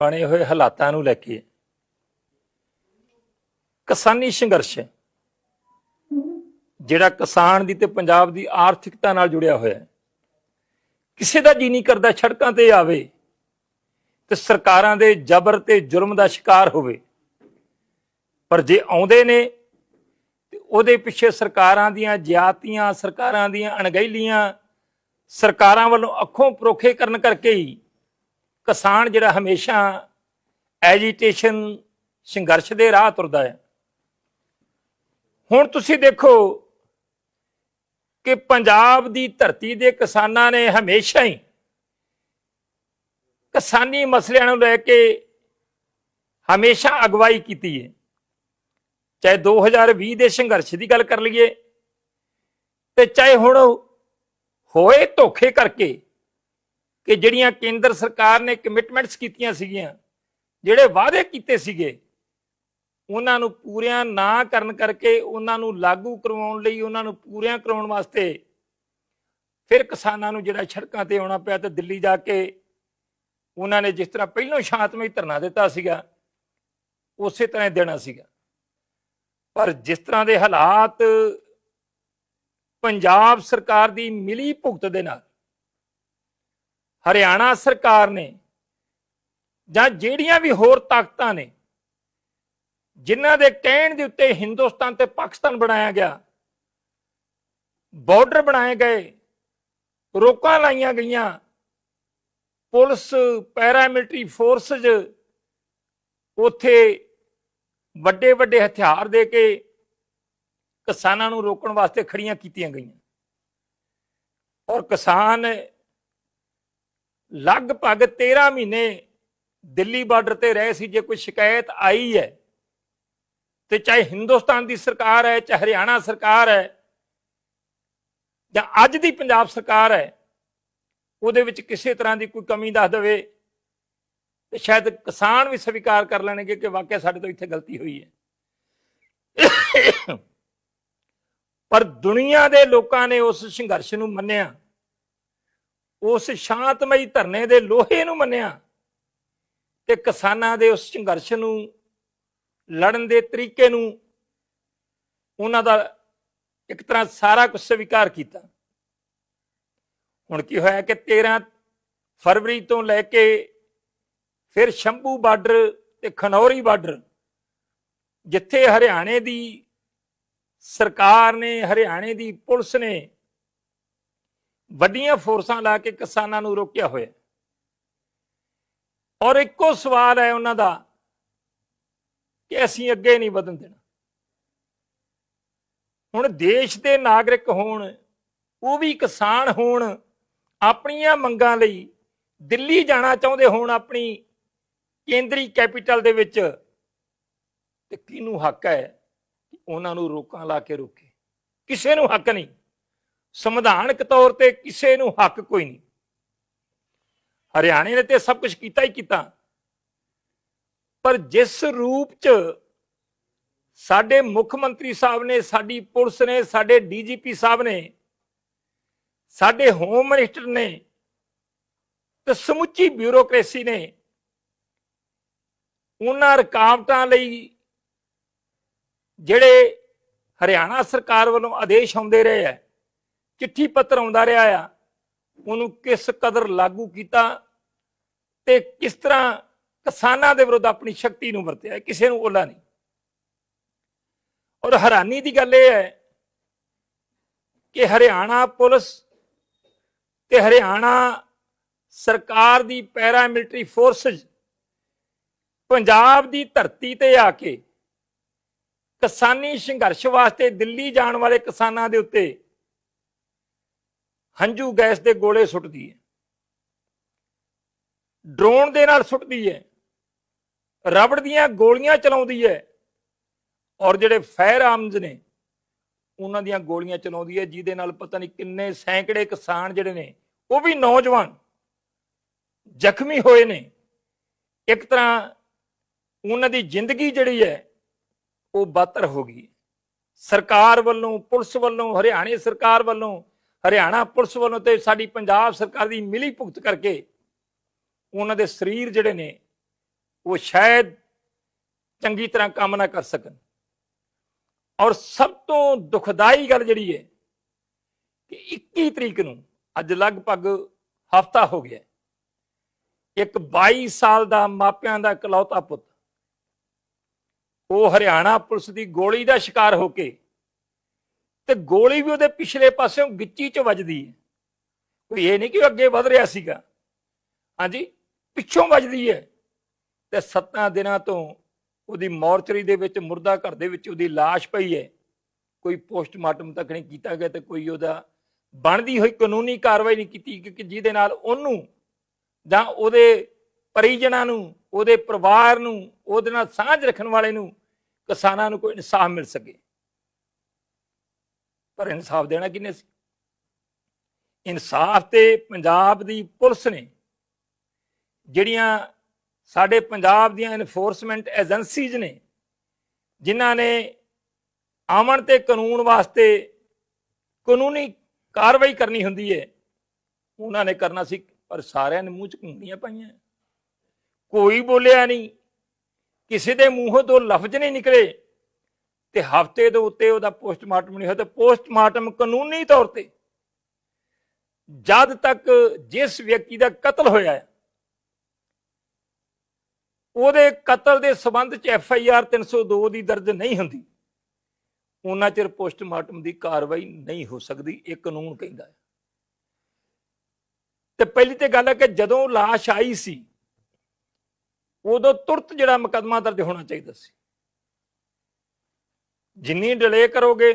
ਬਣੇ ਹੋਏ ਹਾਲਾਤਾਂ ਨੂੰ ਲੈ ਕੇ। ਕਿਸਾਨੀ ਸੰਘਰਸ਼, ਜਿਹੜਾ ਕਿਸਾਨ ਦੀ ਤੇ ਪੰਜਾਬ ਦੀ ਆਰਥਿਕਤਾ ਨਾਲ ਜੁੜਿਆ ਹੋਇਆ ਹੈ। ਕਿਸੇ ਦਾ ਜੀ ਨਹੀਂ ਕਰਦਾ ਸੜਕਾਂ ਤੇ ਆਵੇ ਤੇ ਸਰਕਾਰਾਂ ਦੇ ਜ਼ਬਰ ਤੇ ਜ਼ੁਲਮ ਦਾ ਸ਼ਿਕਾਰ ਹੋਵੇ। ਪਰ ਜੇ ਆਉਂਦੇ ਨੇ ਤੇ ਉਹਦੇ ਪਿੱਛੇ ਸਰਕਾਰਾਂ ਦੀਆਂ ਜ਼ਿਆਤੀਆਂ, ਸਰਕਾਰਾਂ ਦੀਆਂ ਅਣਗਹਿਲੀਆਂ, ਸਰਕਾਰਾਂ ਵੱਲੋਂ ਅੱਖੋਂ ਪਰੋਖੇ ਕਰਨ ਕਰਕੇ ਹੀ ਕਿਸਾਨ ਜਿਹੜਾ ਹਮੇਸ਼ਾ ਐਜੀਟੇਸ਼ਨ ਸੰਘਰਸ਼ ਦੇ ਰਾਹ ਤੁਰਦਾ ਹੈ। ਹੁਣ ਤੁਸੀਂ ਦੇਖੋ ਕਿ ਪੰਜਾਬ ਦੀ ਧਰਤੀ ਦੇ ਕਿਸਾਨਾਂ ਨੇ ਹਮੇਸ਼ਾ ਹੀ ਕਿਸਾਨੀ ਮਸਲਿਆਂ ਨੂੰ ਲੈ ਕੇ ਹਮੇਸ਼ਾ ਅਗਵਾਈ ਕੀਤੀ ਹੈ। ਚਾਹੇ 2020 ਦੇ ਸੰਘਰਸ਼ ਦੀ ਗੱਲ ਕਰ ਲਈਏ ਤੇ ਚਾਹੇ ਹੁਣ ਹੋਏ ਧੋਖੇ ਕਰਕੇ ਕਿ ਜਿਹੜੀਆਂ ਕੇਂਦਰ ਸਰਕਾਰ ਨੇ ਕਮਿਟਮੈਂਟਸ ਕੀਤੀਆਂ ਸੀਗੀਆਂ, ਜਿਹੜੇ ਵਾਅਦੇ ਕੀਤੇ ਸੀਗੇ, ਉਹਨਾਂ ਨੂੰ ਪੂਰਿਆਂ ਨਾ ਕਰਨ ਕਰਕੇ, ਉਹਨਾਂ ਨੂੰ ਲਾਗੂ ਕਰਵਾਉਣ ਲਈ, ਉਹਨਾਂ ਨੂੰ ਪੂਰਿਆਂ ਕਰਾਉਣ ਵਾਸਤੇ ਫਿਰ ਕਿਸਾਨਾਂ ਨੂੰ ਜਿਹੜਾ ਸੜਕਾਂ ਤੇ ਆਉਣਾ ਪਿਆ ਤੇ ਦਿੱਲੀ ਜਾ ਕੇ ਉਹਨਾਂ ਨੇ ਜਿਸ ਤਰ੍ਹਾਂ ਪਹਿਲਾਂ ਸ਼ਾਂਤਮਈ ਧਰਨਾ ਦਿੱਤਾ ਸੀਗਾ, ਉਸੇ ਤਰ੍ਹਾਂ ਹੀ ਦੇਣਾ ਸੀਗਾ। ਪਰ ਜਿਸ ਤਰ੍ਹਾਂ ਦੇ ਹਾਲਾਤ ਪੰਜਾਬ ਸਰਕਾਰ ਦੀ ਮਿਲੀ ਭੁਗਤ ਦੇ ਨਾਲ ਹਰਿਆਣਾ ਸਰਕਾਰ ਨੇ ਜਾਂ ਜਿਹੜੀਆਂ ਵੀ ਹੋਰ ਤਾਕਤਾਂ ਨੇ, ਜਿਨ੍ਹਾਂ ਦੇ ਕਹਿਣ ਦੇ ਉੱਤੇ ਹਿੰਦੁਸਤਾਨ ਤੇ ਪਾਕਿਸਤਾਨ ਬਣਾਇਆ ਗਿਆ ਬਾਰਡਰ ਬਣਾਏ ਗਏ, ਰੋਕਾਂ ਲਾਈਆਂ ਗਈਆਂ, ਪੁਲਿਸ ਪੈਰਾਮਿਲਟਰੀ ਫੋਰਸਸ ਉਥੇ ਵੱਡੇ ਵੱਡੇ ਹਥਿਆਰ ਦੇ ਕੇ ਕਿਸਾਨਾਂ ਨੂੰ ਰੋਕਣ ਵਾਸਤੇ ਖੜੀਆਂ ਕੀਤੀਆਂ ਗਈਆਂ। ਔਰ ਕਿਸਾਨ ਲਗਭਗ 13 ਮਹੀਨੇ ਦਿੱਲੀ ਬਾਰਡਰ ਤੇ ਰਹੇ ਸੀ, ਜੇ ਕੋਈ ਸ਼ਿਕਾਇਤ ਆਈ ਹੈ, ਤੇ ਚਾਹੇ ਹਿੰਦੁਸਤਾਨ ਦੀ ਸਰਕਾਰ ਹੈ, ਚਾਹੇ ਹਰਿਆਣਾ ਸਰਕਾਰ ਹੈ, ਜਾਂ ਅੱਜ ਦੀ ਪੰਜਾਬ ਸਰਕਾਰ ਹੈ, ਉਹਦੇ ਵਿੱਚ ਕਿਸੇ ਤਰ੍ਹਾਂ ਦੀ ਕੋਈ ਕਮੀ ਦੱਸ ਦੇਵੇ, ਤੇ ਸ਼ਾਇਦ ਕਿਸਾਨ ਵੀ ਸਵੀਕਾਰ ਕਰ ਲੈਣਗੇ ਕਿ ਵਾਕਿਆ ਸਾਡੇ ਤੋਂ ਇੱਥੇ ਗਲਤੀ ਹੋਈ ਹੈ। ਪਰ ਦੁਨੀਆ ਦੇ ਲੋਕਾਂ ਨੇ ਉਸ ਸੰਘਰਸ਼ ਨੂੰ ਮੰਨਿਆ। ਉਸ ਸ਼ਾਂਤਮਈ ਧਰਨੇ ਦੇ ਲੋਹੇ ਨੂੰ ਮੰਨਿਆ ਤੇ ਕਿਸਾਨਾਂ ਦੇ ਉਸ ਸੰਘਰਸ਼ ਨੂੰ ਲੜਨ ਦੇ ਤਰੀਕੇ ਨੂੰ ਉਹਨਾਂ ਦਾ ਇੱਕ ਤਰ੍ਹਾਂ ਸਾਰਾ ਕੁਝ ਸਵੀਕਾਰ ਕੀਤਾ। ਹੁਣ ਕੀ ਹੋਇਆ ਕਿ 13 ਫਰਵਰੀ ਤੋਂ ਲੈ ਕੇ ਫਿਰ ਸ਼ੰਭੂ ਬਾਰਡਰ ਤੇ ਖਨੌਰੀ ਬਾਰਡਰ ਜਿੱਥੇ ਹਰਿਆਣੇ ਦੀ ਸਰਕਾਰ ਨੇ, ਹਰਿਆਣੇ ਦੀ ਪੁਲਿਸ ਨੇ ਵੱਡੀਆਂ ਫੋਰਸਾਂ ਲਾ ਕੇ ਕਿਸਾਨਾਂ ਨੂੰ ਰੋਕਿਆ ਹੋਇਆ ਔਰ ਇੱਕੋ ਸਵਾਲ ਹੈ ਉਹਨਾਂ ਦਾ ਕਿ ਅਸੀਂ ਅੱਗੇ ਨਹੀਂ ਵਧਣ ਦੇਣਾ। ਹੁਣ ਦੇਸ਼ ਦੇ ਨਾਗਰਿਕ ਹੋਣ, ਉਹ ਵੀ ਕਿਸਾਨ ਹੋਣ, ਆਪਣੀਆਂ ਮੰਗਾਂ ਲਈ ਦਿੱਲੀ ਜਾਣਾ ਚਾਹੁੰਦੇ ਹੋਣ ਆਪਣੀ ਕੇਂਦਰੀ ਕੈਪੀਟਲ ਦੇ ਵਿੱਚ, ਤੇ ਕਿਹਨੂੰ ਹੱਕ ਹੈ ਕਿ ਉਹਨਾਂ ਨੂੰ ਰੋਕਾਂ ਲਾ ਕੇ ਰੋਕੇ? ਕਿਸੇ ਨੂੰ ਹੱਕ ਨਹੀਂ। ਸੰਵਿਧਾਨਕ ਤੌਰ ਤੇ ਕਿਸੇ ਨੂੰ ਹੱਕ ਕੋਈ ਨਹੀਂ। ਹਰਿਆਣੇ ਨੇ ਤੇ ਸਭ ਕੁਝ ਕੀਤਾ ਹੀ ਕੀਤਾ। ਪਰ ਜਿਸ ਰੂਪ ਚ ਸਾਡੇ ਮੁੱਖ ਮੰਤਰੀ ਸਾਹਿਬ ਨੇ, ਸਾਡੀ ਪੁਲਿਸ ਨੇ, ਸਾਡੇ ਡੀਜੀਪੀ ਸਾਹਿਬ ਨੇ, ਸਾਡੇ ਹੋਮ ਮਿਨਿਸਟਰ ਨੇ ਤੇ ਸਮੁੱਚੀ ਬਿਊਰੋਕ੍ਰੇਸੀ ਨੇ, ਉਹਨਾਂ ਰੁਕਾਵਟਾਂ ਲਈ ਜਿਹੜੇ ਹਰਿਆਣਾ ਸਰਕਾਰ ਵੱਲੋਂ ਆਦੇਸ਼ ਆਉਂਦੇ ਰਹੇ ਆ ਚਿੱਠੀ ਪੱਤਰ ਆਉਂਦਾ ਰਿਹਾ ਆ, ਉਹਨੂੰ ਕਿਸ ਕਦਰ ਲਾਗੂ ਕੀਤਾ ਤੇ ਕਿਸ ਤਰ੍ਹਾਂ ਕਿਸਾਨਾਂ ਦੇ ਵਿਰੁੱਧ ਆਪਣੀ ਸ਼ਕਤੀ ਨੂੰ ਵਰਤਿਆ ਕਿਸੇ ਨੂੰ ਓਲਾ ਨਹੀਂ। ਔਰ ਹੈਰਾਨੀ ਦੀ ਗੱਲ ਇਹ ਹੈ ਕਿ ਹਰਿਆਣਾ ਪੁਲਿਸ ਤੇ ਹਰਿਆਣਾ ਸਰਕਾਰ ਦੀ ਪੈਰਾ ਮਿਲਟਰੀ ਫੋਰਸਸ ਪੰਜਾਬ ਦੀ ਧਰਤੀ ਤੇ ਆ ਕੇ ਕਿਸਾਨੀ ਸੰਘਰਸ਼ ਵਾਸਤੇ ਦਿੱਲੀ ਜਾਣ ਵਾਲੇ ਕਿਸਾਨਾਂ ਦੇ ਉੱਤੇ ਹੰਝੂ ਗੈਸ ਦੇ ਗੋਲੇ ਸੁੱਟਦੀ ਹੈ। ਡਰੋਨ ਦੇ ਨਾਲ ਸੁੱਟਦੀ ਹੈ। ਰਬੜ ਦੀਆਂ ਗੋਲੀਆਂ ਚਲਾਉਂਦੀ ਹੈ। ਔਰ ਜਿਹੜੇ ਫਾਇਰ ਆਰਮਸ ਨੇ, ਉਹਨਾਂ ਦੀਆਂ ਗੋਲੀਆਂ ਚਲਾਉਂਦੀ ਹੈ, ਜਿਹਦੇ ਨਾਲ ਪਤਾ ਨਹੀਂ ਕਿੰਨੇ ਸੈਂਕੜੇ ਕਿਸਾਨ ਜਿਹੜੇ ਨੇ, ਉਹ ਵੀ ਨੌਜਵਾਨ ਜ਼ਖਮੀ ਹੋਏ ਨੇ। ਇੱਕ ਤਰ੍ਹਾਂ ਉਹਨਾਂ ਦੀ ਜ਼ਿੰਦਗੀ ਜਿਹੜੀ ਹੈ, ਉਹ ਬਦਤਰ ਹੋ ਗਈ ਸਰਕਾਰ ਵੱਲੋਂ, ਪੁਲਿਸ ਵੱਲੋਂ, ਹਰਿਆਣੇ ਸਰਕਾਰ ਵੱਲੋਂ ਹਰਿਆਣਾ ਪੁਲਿਸ ਵੱਲੋਂ ਤੇ ਸਾਡੀ ਪੰਜਾਬ ਸਰਕਾਰ ਦੀ ਮਿਲੀ ਭੁਗਤ ਕਰਕੇ ਉਹਨਾਂ ਦੇ ਸਰੀਰ ਜਿਹੜੇ ਨੇ, ਉਹ ਸ਼ਾਇਦ ਚੰਗੀ ਤਰ੍ਹਾਂ ਕੰਮ ਨਾ ਕਰ ਸਕਣ। ਔਰ ਸਭ ਤੋਂ ਦੁਖਦਾਈ ਗੱਲ ਜਿਹੜੀ ਹੈ ਕਿ 21 ਤਰੀਕ ਨੂੰ ਅੱਜ ਲਗਭਗ ਹਫਤਾ ਹੋ ਗਿਆ। ਇੱਕ 22 ਸਾਲ ਦਾ ਮਾਪਿਆਂ ਦਾ ਇਕਲੌਤਾ ਪੁੱਤ, ਉਹ ਹਰਿਆਣਾ ਪੁਲਿਸ ਦੀ ਗੋਲੀ ਦਾ ਸ਼ਿਕਾਰ ਹੋ ਕੇ ਤੇ ਗੋਲੀ ਵੀ ਉਹਦੇ ਪਿਛਲੇ ਪਾਸਿਓਂ ਗਿੱਚੀ 'ਚ ਵੱਜਦੀ ਹੈ। ਕੋਈ ਇਹ ਨਹੀਂ ਕਿ ਉਹ ਅੱਗੇ ਵਧ ਰਿਹਾ ਸੀਗਾ। ਹਾਂਜੀ, ਪਿੱਛੋਂ ਵੱਜਦੀ ਹੈ। ਤੇ ਸੱਤਾਂ ਦਿਨਾਂ ਤੋਂ ਉਹਦੀ ਮੋਰਚਰੀ ਦੇ ਵਿੱਚ, ਮੁਰਦਾ ਘਰ ਦੇ ਵਿੱਚ ਉਹਦੀ লাশ ਪਈ ਹੈ। ਕੋਈ ਪੋਸਟਮਾਰਟਮ ਤੱਕ ਨਹੀਂ ਕੀਤਾ ਗਿਆ ਤੇ ਕੋਈ ਉਹਦਾ ਬਣਦੀ ਹੋਈ ਕਾਨੂੰਨੀ ਕਾਰਵਾਈ ਨਹੀਂ ਕੀਤੀ ਕਿ ਜਿਹਦੇ ਨਾਲ ਉਹਨੂੰ ਜਾਂ ਉਹਦੇ ਪਰਿਜਨਾਂ ਨੂੰ, ਉਹਦੇ ਪਰਿਵਾਰ ਨੂੰ, ਉਹਦੇ ਨਾਲ ਸਾਂਝ ਰੱਖਣ ਵਾਲੇ ਨੂੰ ਕਿਸਾਨਾਂ ਨੂੰ ਕੋਈ ਇਨਸਾਫ ਮਿਲ ਸਕੇ। ਪਰ ਇਨਸਾਫ ਦੇਣਾ ਕਿਨੇ ਸੀ? ਇਨਸਾਫ ਤੇ ਪੰਜਾਬ ਦੀ ਪੁਲਿਸ ਨੇ ਜਿਹੜੀਆਂ ਸਾਡੇ ਪੰਜਾਬ ਦੀਆਂ ਇਨਫੋਰਸਮੈਂਟ ਏਜੰਸੀਜ਼ ਨੇ, ਜਿਨ੍ਹਾਂ ਨੇ ਆਮਣ ਤੇ ਕਾਨੂੰਨ ਵਾਸਤੇ ਕਾਨੂੰਨੀ ਕਾਰਵਾਈ ਕਰਨੀ ਹੁੰਦੀ ਹੈ, ਉਹਨਾਂ ਨੇ ਕਰਨਾ ਸੀ, ਪਰ ਸਾਰਿਆਂ ਨੇ ਮੂੰਹ ਚ ਘੁੰਗੀਆਂ ਪਾਈਆਂ। ਕੋਈ ਬੋਲਿਆ ਨਹੀਂ, ਕਿਸੇ ਦੇ ਮੂੰਹੋਂ ਤੋਂ ਲਫ਼ਜ਼ ਨਹੀਂ ਨਿਕਲੇ। ਤੇ ਹਫ਼ਤੇ ਦੇ ਉੱਤੇ ਉਹਦਾ ਪੋਸਟਮਾਰਟਮ ਨਹੀਂ ਹੋਇਆ ਤੇ ਪੋਸਟਮਾਰਟਮ ਕਾਨੂੰਨੀ ਤੌਰ ਤੇ ਜਦ ਤੱਕ ਜਿਸ ਵਿਅਕਤੀ ਦਾ ਕਤਲ ਹੋਇਆ ਹੈ, ਉਹਦੇ ਕਤਲ ਦੇ ਸਬੰਧ ਚ ਐਫ ਆਈ ਆਰ 302 ਦੀ ਦਰਜ ਨਹੀਂ ਹੁੰਦੀ, ਉਹਨਾਂ ਚਿਰ ਪੋਸਟਮਾਰਟਮ ਦੀ ਕਾਰਵਾਈ ਨਹੀਂ ਹੋ ਸਕਦੀ, ਇਹ ਕਾਨੂੰਨ ਕਹਿੰਦਾ ਹੈ। ਤੇ ਪਹਿਲੀ ਤੇ ਗੱਲ ਹੈ ਕਿ ਜਦੋਂ লাশ ਆਈ ਸੀ, ਉਦੋਂ ਤੁਰਤ ਜਿਹੜਾ ਮੁਕਦਮਾ ਦਰਜ ਹੋਣਾ ਚਾਹੀਦਾ ਸੀ। ਜਿੰਨੀ ਡਿਲੇ ਕਰੋਗੇ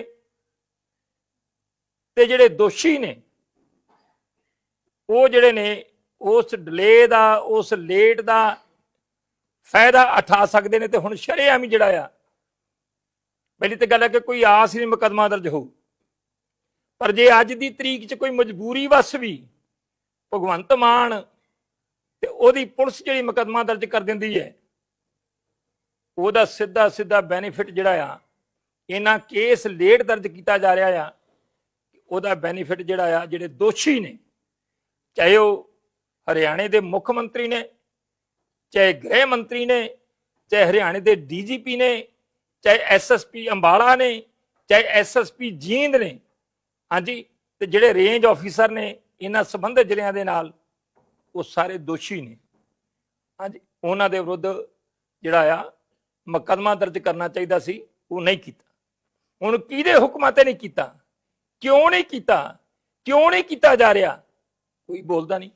ਤੇ ਜਿਹੜੇ ਦੋਸ਼ੀ ਨੇ, ਉਹ ਜਿਹੜੇ ਨੇ ਉਸ ਡਿਲੇ ਦਾ, ਉਸ ਲੇਟ ਦਾ ਫਾਇਦਾ ਉਠਾ ਸਕਦੇ ਨੇ ਤੇ ਹੁਣ ਸ਼ਰੇਆਮ ਹੀ ਜਿਹੜਾ ਆ, ਪਹਿਲੀ ਤੇ ਗੱਲ ਹੈ ਕਿ ਕੋਈ ਆਸ ਨਹੀਂ ਮੁਕਦਮਾ ਦਰਜ ਹੋਊ। ਪਰ ਜੇ ਅੱਜ ਦੀ ਤਰੀਕ 'ਚ ਕੋਈ ਮਜਬੂਰੀ ਵਸ ਵੀ ਭਗਵੰਤ ਮਾਨ ਤੇ ਉਹਦੀ ਪੁਲਿਸ ਜਿਹੜੀ ਮੁਕਦਮਾ ਦਰਜ ਕਰ ਦਿੰਦੀ ਹੈ, ਉਹਦਾ ਸਿੱਧਾ ਸਿੱਧਾ ਬੈਨੀਫਿਟ ਜਿਹੜਾ ਆ ਇਹਨਾਂ ਕੇਸ ਲੇਟ ਦਰਜ ਕੀਤਾ ਜਾ ਰਿਹਾ ਆ, ਉਹਦਾ ਬੈਨੀਫਿਟ ਜਿਹੜਾ ਆ, ਜਿਹੜੇ ਦੋਸ਼ੀ ਨੇ, ਚਾਹੇ ਉਹ ਹਰਿਆਣੇ ਦੇ ਮੁੱਖ ਮੰਤਰੀ ਨੇ, ਚਾਹੇ ਗ੍ਰਹਿ ਮੰਤਰੀ ਨੇ, ਚਾਹੇ ਹਰਿਆਣੇ ਦੇ ਡੀਜੀਪੀ ਨੇ, ਚਾਹੇ ਐਸਐਸਪੀ ਅੰਬਾਲਾ ਨੇ, ਚਾਹੇ ਐਸਐਸਪੀ ਜੀਂਦ ਨੇ, ਹਾਂਜੀ, ਤੇ ਜਿਹੜੇ ਰੇਂਜ ਆਫੀਸਰ ਨੇ, ਇਹਨਾਂ ਸੰਬੰਧਿਤ ਜ਼ਿਲ੍ਹਿਆਂ ਦੇ ਨਾਲ, ਉਹ ਸਾਰੇ ਦੋਸ਼ੀ ਨੇ। ਹਾਂਜੀ, ਉਹਨਾਂ ਦੇ ਵਿਰੁੱਧ ਜਿਹੜਾ ਆ, ਮੁਕੱਦਮਾ ਦਰਜ ਕਰਨਾ ਚਾਹੀਦਾ ਸੀ, ਉਹ ਨਹੀਂ ਕੀਤਾ। ਹੁਣ ਕਿਹਦੇ ਹੁਕਮਾਂ ਤੇ ਨਹੀਂ ਕੀਤਾ? ਕਿਉਂ ਨਹੀਂ ਕੀਤਾ? ਕਿਉਂ ਨਹੀਂ ਕੀਤਾ ਜਾ ਰਿਹਾ? ਕੋਈ ਬੋਲਦਾ ਨਹੀਂ।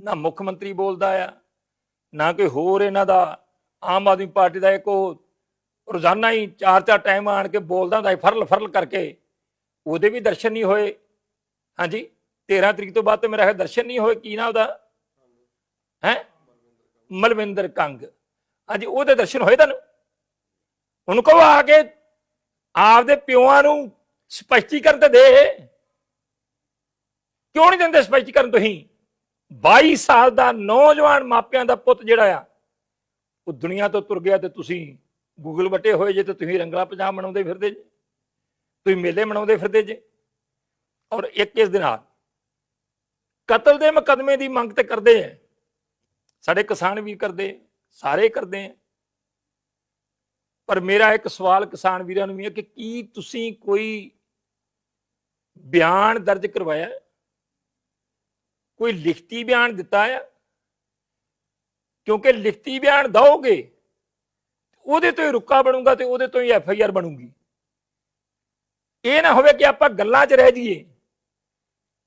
ਨਾ ਮੁੱਖ ਮੰਤਰੀ ਬੋਲਦਾ ਆ, ਨਾ ਕੋਈ ਹੋਰ ਇਹਨਾਂ ਦਾ, ਆਮ ਆਦਮੀ ਪਾਰਟੀ ਦਾ ਇੱਕ ਉਹ ਰੋਜ਼ਾਨਾ ਹੀ ਚਾਰ ਚਾਰ ਟਾਈਮ ਆਣ ਕੇ ਬੋਲਦਾ ਹੁੰਦਾ ਫਰਲ ਫਰਲ ਕਰਕੇ। ਉਹਦੇ ਵੀ ਦਰਸ਼ਨ ਨਹੀਂ ਹੋਏ। ਹਾਂਜੀ 13 ਤਰੀਕ ਤੋਂ ਬਾਅਦ ਤੇ ਮੇਰਾ ਖਿਆਲ ਦਰਸ਼ਨ ਨਹੀਂ ਹੋਏ, ਕੀ ਨਾ ਉਹਦਾ? ਹੈ? ਮਲਵਿੰਦਰ ਕੰਗ। ਹਾਂਜੀ, ਉਹਦੇ ਦਰਸ਼ਨ ਹੋਏ ਤੁਹਾਨੂੰ? ਉਹਨੂੰ ਕਹੋ ਆ ਕੇ ਆਪਦੇ ਪਿਓਾਂ ਨੂੰ ਸਪਸ਼ਟੀਕਰਨ ਤੇ ਦੇ ਕਿਉਂ ਨਹੀਂ ਦਿੰਦੇ ਸਪਸ਼ਟੀਕਰਨ ਤੁਸੀਂ? 22 ਸਾਲ ਦਾ ਨੌਜਵਾਨ ਮਾਪਿਆਂ ਦਾ ਪੁੱਤ ਜਿਹੜਾ ਆ, ਉਹ ਦੁਨੀਆ ਤੋਂ ਤੁਰ ਗਿਆ ਤੇ ਤੁਸੀਂ ਗੂਗਲ ਵੱਟੇ ਹੋਏ ਜੇ ਤੇ ਤੁਸੀਂ ਰੰਗਲਾ ਪੰਜਾਬ ਮਨਾਉਂਦੇ ਫਿਰਦੇ ਜੇ। ਤੁਸੀਂ ਮੇਲੇ ਮਨਾਉਂਦੇ ਫਿਰਦੇ ਜੇ। ਔਰ ਇੱਕ ਇਸ ਦੇ ਨਾਲ ਕਤਲ ਦੇ ਮੁਕਦਮੇ ਦੀ ਮੰਗ ਤੇ ਕਰਦੇ ਆ। ਸਾਡੇ ਕਿਸਾਨ ਵੀ ਕਰਦੇ ਸਾਰੇ ਕਰਦੇ ਆ। ਪਰ ਮੇਰਾ ਇੱਕ ਸਵਾਲ ਕਿਸਾਨ ਵੀਰਾਂ ਨੂੰ ਵੀ ਹੈ ਕਿ ਕੀ ਤੁਸੀਂ ਕੋਈ ਬਿਆਨ ਦਰਜ ਕਰਵਾਇਆ ਕੋਈ ਲਿਖਤੀ ਬਿਆਨ ਦਿੱਤਾ ਆ ਕਿਉਂਕਿ ਲਿਖਤੀ ਬਿਆਨ ਦਓਗੇ, ਉਹਦੇ ਤੋਂ ਹੀ ਰੁੱਕਾ ਬਣੂਗਾ ਤੇ ਉਹਦੇ ਤੋਂ ਹੀ ਐਫ ਆਈ ਆਰ ਬਣੂਗੀ। ਇਹ ਨਾ ਹੋਵੇ ਕਿ ਆਪਾਂ ਗੱਲਾਂ 'ਚ ਰਹਿ ਜਾਈਏ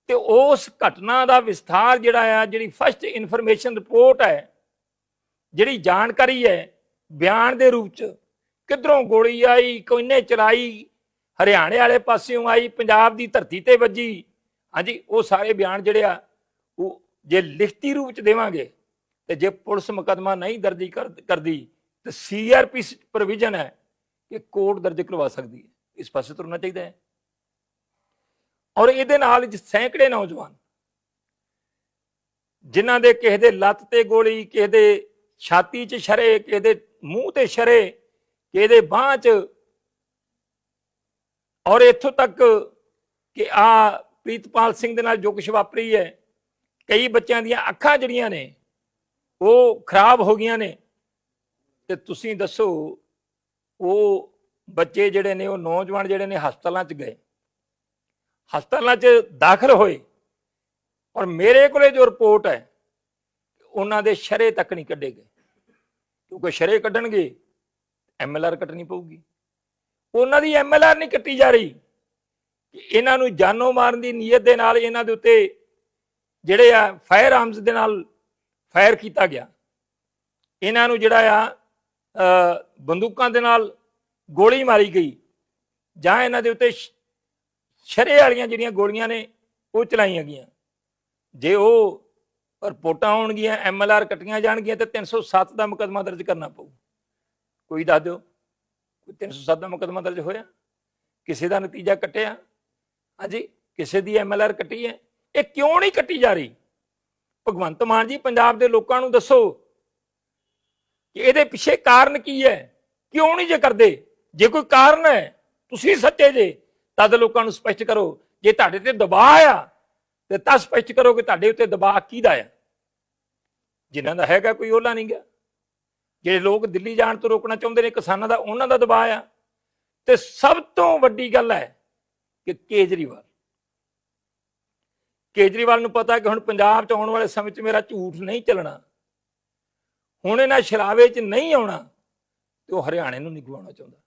ਤੇ ਉਸ ਘਟਨਾ ਦਾ ਵਿਸਥਾਰ ਜਿਹੜਾ ਆ, ਜਿਹੜੀ ਫਸਟ ਇਨਫੋਰਮੇਸ਼ਨ ਰਿਪੋਰਟ ਹੈ, ਜਿਹੜੀ ਜਾਣਕਾਰੀ ਹੈ ਬਿਆਨ ਦੇ ਰੂਪ 'ਚ ਕਿਧਰੋਂ ਗੋਲੀ ਆਈ ਕੋਈਨੇ ਚਲਾਈ? ਹਰਿਆਣੇ ਵਾਲੇ ਪਾਸਿਓਂ ਆਈ, ਪੰਜਾਬ ਦੀ ਧਰਤੀ ਤੇ ਵੱਜੀ। ਹਾਂਜੀ, ਉਹ ਸਾਰੇ ਬਿਆਨ ਜਿਹੜੇ ਆ, ਉਹ ਜੇ ਲਿਖਤੀ ਰੂਪ 'ਚ ਦੇਵਾਂਗੇ, ਤੇ ਜੇ ਪੁਲਿਸ ਮੁਕਦਮਾ ਨਹੀਂ ਦਰਜੀ ਕਰਦੀ, ਤੇ ਸੀਆਰਪੀ ਪ੍ਰੋਵੀਜ਼ਨ ਹੈ ਕਿ ਕੋਰਟ ਦਰਜ ਕਰਵਾ ਸਕਦੀ ਹੈ। ਇਸ ਪਾਸੇ ਤੁਰਨਾ ਚਾਹੀਦਾ ਹੈ। ਔਰ ਇਹਦੇ ਨਾਲ ਸੈਂਕੜੇ ਨੌਜਵਾਨ, ਜਿਨ੍ਹਾਂ ਦੇ ਕਿਸੇ ਦੇ ਲੱਤ ਤੇ ਗੋਲੀ, ਕਿਸੇ ਦੇ ਛਾਤੀ 'ਚ ਸ਼ਰੇ, ਕਿਸੇ ਦੇ ਮੂੰਹ ਤੇ ਸ਼ਰੇ ਕਿਸੇ ਦੇ ਬਾਹ 'ਚ ਔਰ ਇੱਥੋਂ ਤੱਕ ਕਿ ਆ ਪ੍ਰੀਤਪਾਲ ਸਿੰਘ ਦੇ ਨਾਲ ਜੋ ਕੁਝ ਵਾਪਰੀ ਹੈ, ਕਈ ਬੱਚਿਆਂ ਦੀਆਂ ਅੱਖਾਂ ਜਿਹੜੀਆਂ ਨੇ, ਉਹ ਖਰਾਬ ਹੋ ਗਈਆਂ ਨੇ। ਤੇ ਤੁਸੀਂ ਦੱਸੋ, ਉਹ ਬੱਚੇ ਜਿਹੜੇ ਨੇ, ਉਹ ਨੌਜਵਾਨ ਜਿਹੜੇ ਨੇ ਹਸਪਤਾਲਾਂ 'ਚ ਗਏ। ਹਸਪਤਾਲਾਂ 'ਚ ਦਾਖਲ ਹੋਏ। ਔਰ ਮੇਰੇ ਕੋਲੇ ਜੋ ਰਿਪੋਰਟ ਹੈ, ਉਹਨਾਂ ਦੇ ਸ਼ਰੇ ਤੱਕ ਨਹੀਂ ਕੱਢੇ ਗਏ। ਕਿਉਂਕਿ ਸ਼ਰੇ ਕੱਢਣਗੇ ਐਮਐਲਆਰ ਕੱਟਣੀ ਪਊਗੀ। ਉਹਨਾਂ ਦੀ ਐਮਐਲਆਰ ਨਹੀਂ ਕੱਟੀ ਜਾ ਰਹੀ। ਇਹਨਾਂ ਨੂੰ ਜਾਨੋਂ ਮਾਰਨ ਦੀ ਨੀਅਤ ਦੇ ਨਾਲ ਇਹਨਾਂ ਦੇ ਉੱਤੇ ਜਿਹੜੇ ਆ ਫਾਇਰ ਆਰਮਸ ਦੇ ਨਾਲ ਫਾਇਰ ਕੀਤਾ ਗਿਆ। ਇਹਨਾਂ ਨੂੰ ਜਿਹੜਾ ਆ ਬੰਦੂਕਾਂ ਦੇ ਨਾਲ ਗੋਲੀ ਮਾਰੀ ਗਈ। ਜਾਂ ਇਹਨਾਂ ਦੇ ਉੱਤੇ ਸ਼ਰੇ ਵਾਲੀਆਂ ਜਿਹੜੀਆਂ ਗੋਲੀਆਂ ਨੇ, ਉਹ ਚਲਾਈਆਂ ਗਈਆਂ। ਜੇ ਉਹ ਰਿਪੋਰਟਾਂ ਆਉਣਗੀਆਂ ਐਮਐਲਆਰ ਕੱਟੀਆਂ ਜਾਣਗੀਆਂ, ਤੇ 307 ਦਾ ਮੁਕੱਦਮਾ ਦਰਜ ਕਰਨਾ ਪਊ। ਕੋਈ ਦੱਸ ਦਿਓ? ਕੋਈ 307 ਦਾ ਮੁਕੱਦਮਾ ਦਰਜ ਹੋਇਆ? ਕਿਸੇ ਦਾ ਨਤੀਜਾ ਕੱਟਿਆ? ਹਾਂਜੀ, ਕਿਸੇ ਦੀ ਐਮਐਲਆਰ ਕੱਟੀ ਹੈ? ਇਹ ਕਿਉਂ ਨਹੀਂ ਕੱਟੀ ਜਾ ਰਹੀ? ਭਗਵੰਤ ਮਾਨ ਜੀ, ਪੰਜਾਬ ਦੇ ਲੋਕਾਂ ਨੂੰ ਦੱਸੋ ਕਿ ਇਹਦੇ ਪਿੱਛੇ ਕਾਰਨ ਕੀ ਹੈ? ਕਿਉਂ ਨਹੀਂ ਜੇ ਕਰਦੇ? ਜੇ ਕੋਈ ਕਾਰਨ ਹੈ, ਤੁਸੀਂ ਸੱਚੇ ਜੇ ਤਦ ਲੋਕਾਂ ਨੂੰ ਸਪਸ਼ਟ ਕਰੋ। ਜੇ ਤੁਹਾਡੇ ਤੇ ਦਬਾਅ ਆ, ਤੇ ਤਾਂ ਸਪਸ਼ਟ ਕਰੋ ਕਿ ਤੁਹਾਡੇ ਉੱਤੇ ਦਬਾਅ ਕਿਹਦਾ ਆ। ਜਿਨ੍ਹਾਂ ਦਾ ਹੈਗਾ ਕੋਈ ਉਹਲਾ ਨਹੀਂ ਗਿਆ ਜਿਹੜੇ ਲੋਕ ਦਿੱਲੀ ਜਾਣ ਤੋਂ ਰੋਕਣਾ ਚਾਹੁੰਦੇ ਨੇ ਕਿਸਾਨਾਂ ਦਾ, ਉਹਨਾਂ ਦਾ ਦਬਾਅ ਆ। ਤੇ ਸਭ ਤੋਂ ਵੱਡੀ ਗੱਲ ਹੈ ਕਿ ਕੇਜਰੀਵਾਲ। ਕੇਜਰੀਵਾਲ ਨੂੰ ਪਤਾ ਕਿ ਹੁਣ ਪੰਜਾਬ 'ਚ ਆਉਣ ਵਾਲੇ ਸਮੇਂ 'ਚ ਮੇਰਾ ਝੂਠ ਨਹੀਂ ਚੱਲਣਾ। ਹੁਣ ਇਹਨਾਂ ਸ਼ਰਾਵੇ 'ਚ ਨਹੀਂ ਆਉਣਾ ਤੇ ਉਹ ਹਰਿਆਣੇ ਨੂੰ ਨਹੀਂ ਗਵਾਉਣਾ ਚਾਹੁੰਦਾ।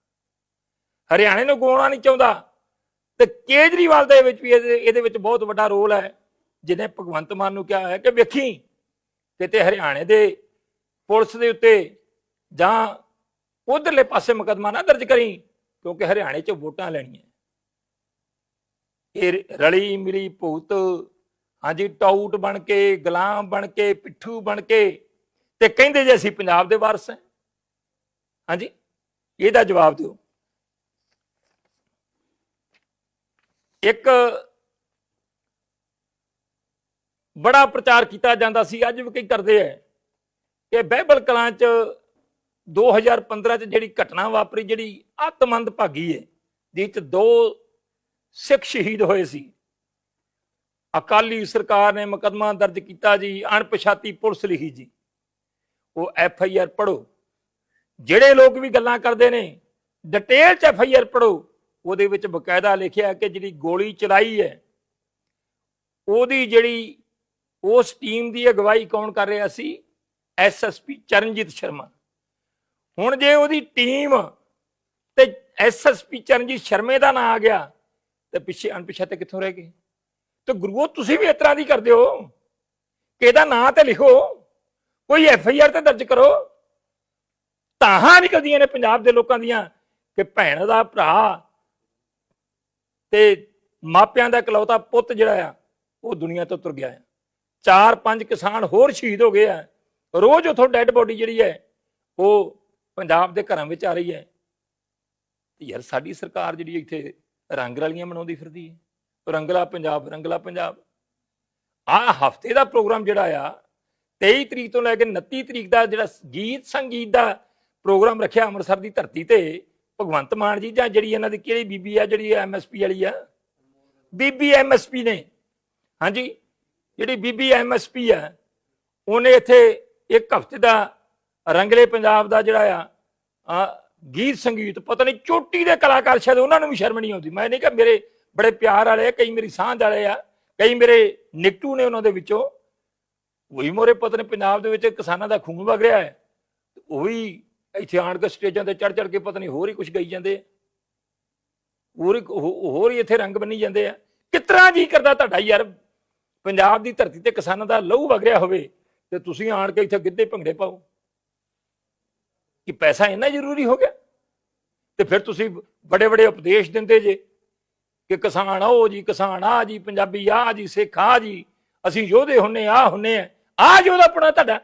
ਹਰਿਆਣੇ ਨੂੰ ਗਵਾਉਣਾ ਨਹੀਂ ਚਾਹੁੰਦਾ। ਤੇ ਕੇਜਰੀਵਾਲ ਦੇ ਵਿੱਚ ਵੀ ਇਹਦੇ ਇਹਦੇ ਵਿੱਚ ਬਹੁਤ ਵੱਡਾ ਰੋਲ ਹੈ। ਜਿਹਨੇ ਭਗਵੰਤ ਮਾਨ ਨੂੰ ਕਿਹਾ ਹੈ ਕਿ ਵੇਖੀ ਕਿਤੇ ਹਰਿਆਣੇ ਦੇ ਪੁਲਿਸ ਦੇ ਉੱਤੇ ਜਾਂ ਉਧਰਲੇ ਪਾਸੇ ਮੁਕੱਦਮਾ ਨਾ ਦਰਜ ਕਰੀ, ਕਿਉਂਕਿ ਹਰਿਆਣੇ 'ਚ ਵੋਟਾਂ ਲੈਣੀਆਂ। ਇਹ ਰਲੀ ਮਿਲੀ ਭੂਤ, ਹਾਂਜੀ, ਟਾਊਟ ਬਣ ਕੇ, ਗੁਲਾਮ ਬਣ ਕੇ, ਪਿੱਠੂ ਬਣ ਕੇ, ਤੇ ਕਹਿੰਦੇ ਜੇ ਅਸੀਂ ਪੰਜਾਬ ਦੇ ਵਾਰਸ ਹਾਂ। ਹਾਂਜੀ, ਇਹਦਾ ਜਵਾਬ ਦਿਓ। ਇੱਕ ਬੜਾ ਪ੍ਰਚਾਰ ਕੀਤਾ ਜਾਂਦਾ ਸੀ, ਅੱਜ ਵੀ ਕਈ ਕਰਦੇ ਐ ਕਿ ਬਾਈਬਲ ਕਲਾਂ ਚ 2015 ਚ ਜਿਹੜੀ ਘਟਨਾ ਵਾਪਰੀ, ਜਿਹੜੀ ਆਤਮੰਦ ਭਾਗੀ ਹੈ ਜਿਸ ਚ ਦੋ ਸਿੱਖ ਸ਼ਹੀਦ ਹੋਏ ਸੀ। ਅਕਾਲੀ ਸਰਕਾਰ ਨੇ ਮੁਕੱਦਮਾ ਦਰਜ ਕੀਤਾ ਜੀ, ਅਣਪਛਾਤੀ ਪੁਲਿਸ ਲਿਖੀ ਜੀ। ਉਹ ਐਫ ਆਈ ਆਰ ਪੜੋ ਜਿਹੜੇ ਲੋਕ ਵੀ ਗੱਲਾਂ ਕਰਦੇ ਨੇ, ਡਿਟੇਲ ਚ ਐਫ ਆਈ ਆਰ ਪੜੋ ਉਹਦੇ ਵਿੱਚ ਬਕਾਇਦਾ ਲਿਖਿਆ ਕਿ ਜਿਹੜੀ ਗੋਲੀ ਚਲਾਈ ਹੈ, ਉਹਦੀ ਜਿਹੜੀ ਉਸ ਟੀਮ ਦੀ ਅਗਵਾਈ ਕੌਣ ਕਰ ਰਿਹਾ ਸੀ? ਐਸਐਸਪੀ ਚਰਨਜੀਤ ਸ਼ਰਮਾ। ਹੁਣ ਜੇ ਉਹਦੀ ਟੀਮ ਤੇ ਐਸਐਸਪੀ ਚਰਨਜੀਤ ਸ਼ਰਮੇ ਦਾ ਨਾਂ ਆ ਗਿਆ, ਤੇ ਪਿੱਛੇ ਅਣਪਛਾਤੇ ਕਿੱਥੋਂ ਰਹਿ ਗਏ? ਤੇ ਗੁਰੂਓ, ਤੁਸੀਂ ਵੀ ਇਸ ਤਰ੍ਹਾਂ ਦੀ ਕਰਦੇ ਹੋ? ਕਿ ਇਹਦਾ ਨਾਂ ਤੇ ਲਿਖੋ, ਕੋਈ ਐਫ ਆਈ ਆਰ ਤੇ ਦਰਜ ਕਰੋ। ਤਾਹਾਂ ਨਿਕਲਦੀਆਂ ਨੇ ਪੰਜਾਬ ਦੇ ਲੋਕਾਂ ਦੀਆਂ ਕਿ ਭੈਣ ਦਾ ਭਰਾ ਤੇ ਮਾਪਿਆਂ ਦਾ ਇਕਲੌਤਾ ਪੁੱਤ ਜਿਹੜਾ ਆ, ਉਹ ਦੁਨੀਆ ਤੋਂ ਤੁਰ ਗਿਆ ਆ। ਚਾਰ ਪੰਜ ਕਿਸਾਨ ਹੋਰ ਸ਼ਹੀਦ ਹੋ ਗਏ ਆ। ਰੋਜ਼ ਉਥੋਂ ਡੈੱਡ ਬੋਡੀ ਜਿਹੜੀ ਹੈ, ਉਹ ਪੰਜਾਬ ਦੇ ਘਰਾਂ ਵਿੱਚ ਆ ਰਹੀ ਹੈ। ਤੇ ਯਾਰ ਸਾਡੀ ਸਰਕਾਰ ਜਿਹੜੀ ਇੱਥੇ ਰੰਗ ਰਲੀਆਂ ਮਨਾਉਂਦੀ ਫਿਰਦੀ ਹੈ। ਰੰਗਲਾ ਪੰਜਾਬ ਰੰਗਲਾ ਪੰਜਾਬ। ਆ ਹਫ਼ਤੇ ਦਾ ਪ੍ਰੋਗਰਾਮ ਜਿਹੜਾ ਆ 23 ਤਰੀਕ ਤੋਂ ਲੈ ਕੇ 29 ਤਰੀਕ ਦਾ ਜਿਹੜਾ ਗੀਤ ਸੰਗੀਤ ਦਾ ਪ੍ਰੋਗਰਾਮ ਰੱਖਿਆ ਅੰਮ੍ਰਿਤਸਰ ਦੀ ਧਰਤੀ ਤੇ, ਭਗਵੰਤ ਮਾਨ ਜੀ ਜਾਂ ਜਿਹੜੀ ਇਹਨਾਂ ਦੀ ਕਿਹੜੀ ਬੀਬੀ ਆ, ਜਿਹੜੀ ਐਮਐਸਪੀ ਵਾਲੀ ਆ? ਬੀਬੀ ਐਮਐਸਪੀ ਨੇ। ਹਾਂਜੀ, ਜਿਹੜੀ ਬੀਬੀ ਐਮਐਸਪੀ ਆ, ਉਹਨੇ ਇੱਥੇ ਇੱਕ ਹਫ਼ਤੇ ਦਾ ਰੰਗਲੇ ਪੰਜਾਬ ਦਾ ਜਿਹੜਾ ਆ ਗੀਤ ਸੰਗੀਤ, ਪਤਾ ਨਹੀਂ ਚੋਟੀ ਦੇ ਕਲਾਕਾਰ ਸ਼ਾਇਦ ਉਹਨਾਂ ਨੂੰ ਵੀ ਸ਼ਰਮ ਨਹੀਂ ਆਉਂਦੀ। ਮੈਂ ਨਹੀਂ ਕਿ ਮੇਰੇ ਬੜੇ ਪਿਆਰ ਵਾਲੇ ਆ, ਕਈ ਮੇਰੀ ਸਾਂਝ ਵਾਲੇ ਆ, ਕਈ ਮੇਰੇ ਨਿਕਟੂ ਨੇ ਉਹਨਾਂ ਦੇ ਵਿੱਚੋਂ। ਉਹੀ ਮੋਰੇ ਪਤਾ ਨਹੀਂ ਪੰਜਾਬ ਦੇ ਵਿੱਚ ਕਿਸਾਨਾਂ ਦਾ ਖੂਨ ਵਗ ਰਿਹਾ ਹੈ। ਉਹ ਵੀ ਇੱਥੇ ਆਣ ਕੇ ਸਟੇਜਾਂ ਤੇ ਚੜ ਚੜ ਕੇ ਪਤਾ ਨਹੀਂ ਹੋਰ ਹੀ ਕੁਝ ਗਈ ਜਾਂਦੇ ਹੋਰ ਹੀ ਹੋਰ ਹੀ ਇੱਥੇ ਰੰਗ ਬੰਨੀ ਜਾਂਦੇ ਆ। ਕਿਤਨਾ ਜੀ ਕਰਦਾ ਤੁਹਾਡਾ ਯਾਰ? ਪੰਜਾਬ ਦੀ ਧਰਤੀ ਤੇ ਕਿਸਾਨਾਂ ਦਾ ਲਹੂ ਵਗ ਰਿਹਾ ਹੋਵੇ ਤੇ ਤੁਸੀਂ ਆਣ ਕੇ ਇੱਥੇ ਗਿੱਧੇ ਭੰਗੜੇ ਪਾਓ। ਕਿ ਪੈਸਾ ਇੰਨਾ ਜ਼ਰੂਰੀ ਹੋ ਗਿਆ? ਤੇ ਫਿਰ ਤੁਸੀਂ ਬੜੇ ਬੜੇ ਉਪਦੇਸ਼ ਦਿੰਦੇ ਜੇ ਕਿ ਕਿਸਾਨ ਆਓ ਜੀ, ਕਿਸਾਨ ਆ ਜੀ, ਪੰਜਾਬੀ ਆ ਜੀ, ਸਿੱਖ ਆ ਜੀ, ਅਸੀਂ ਯੋਧੇ ਹੁੰਨੇ ਆ ਹੁੰਨੇ ਆ ਆ ਯੋਧਾਪਣਾ ਤੁਹਾਡਾ।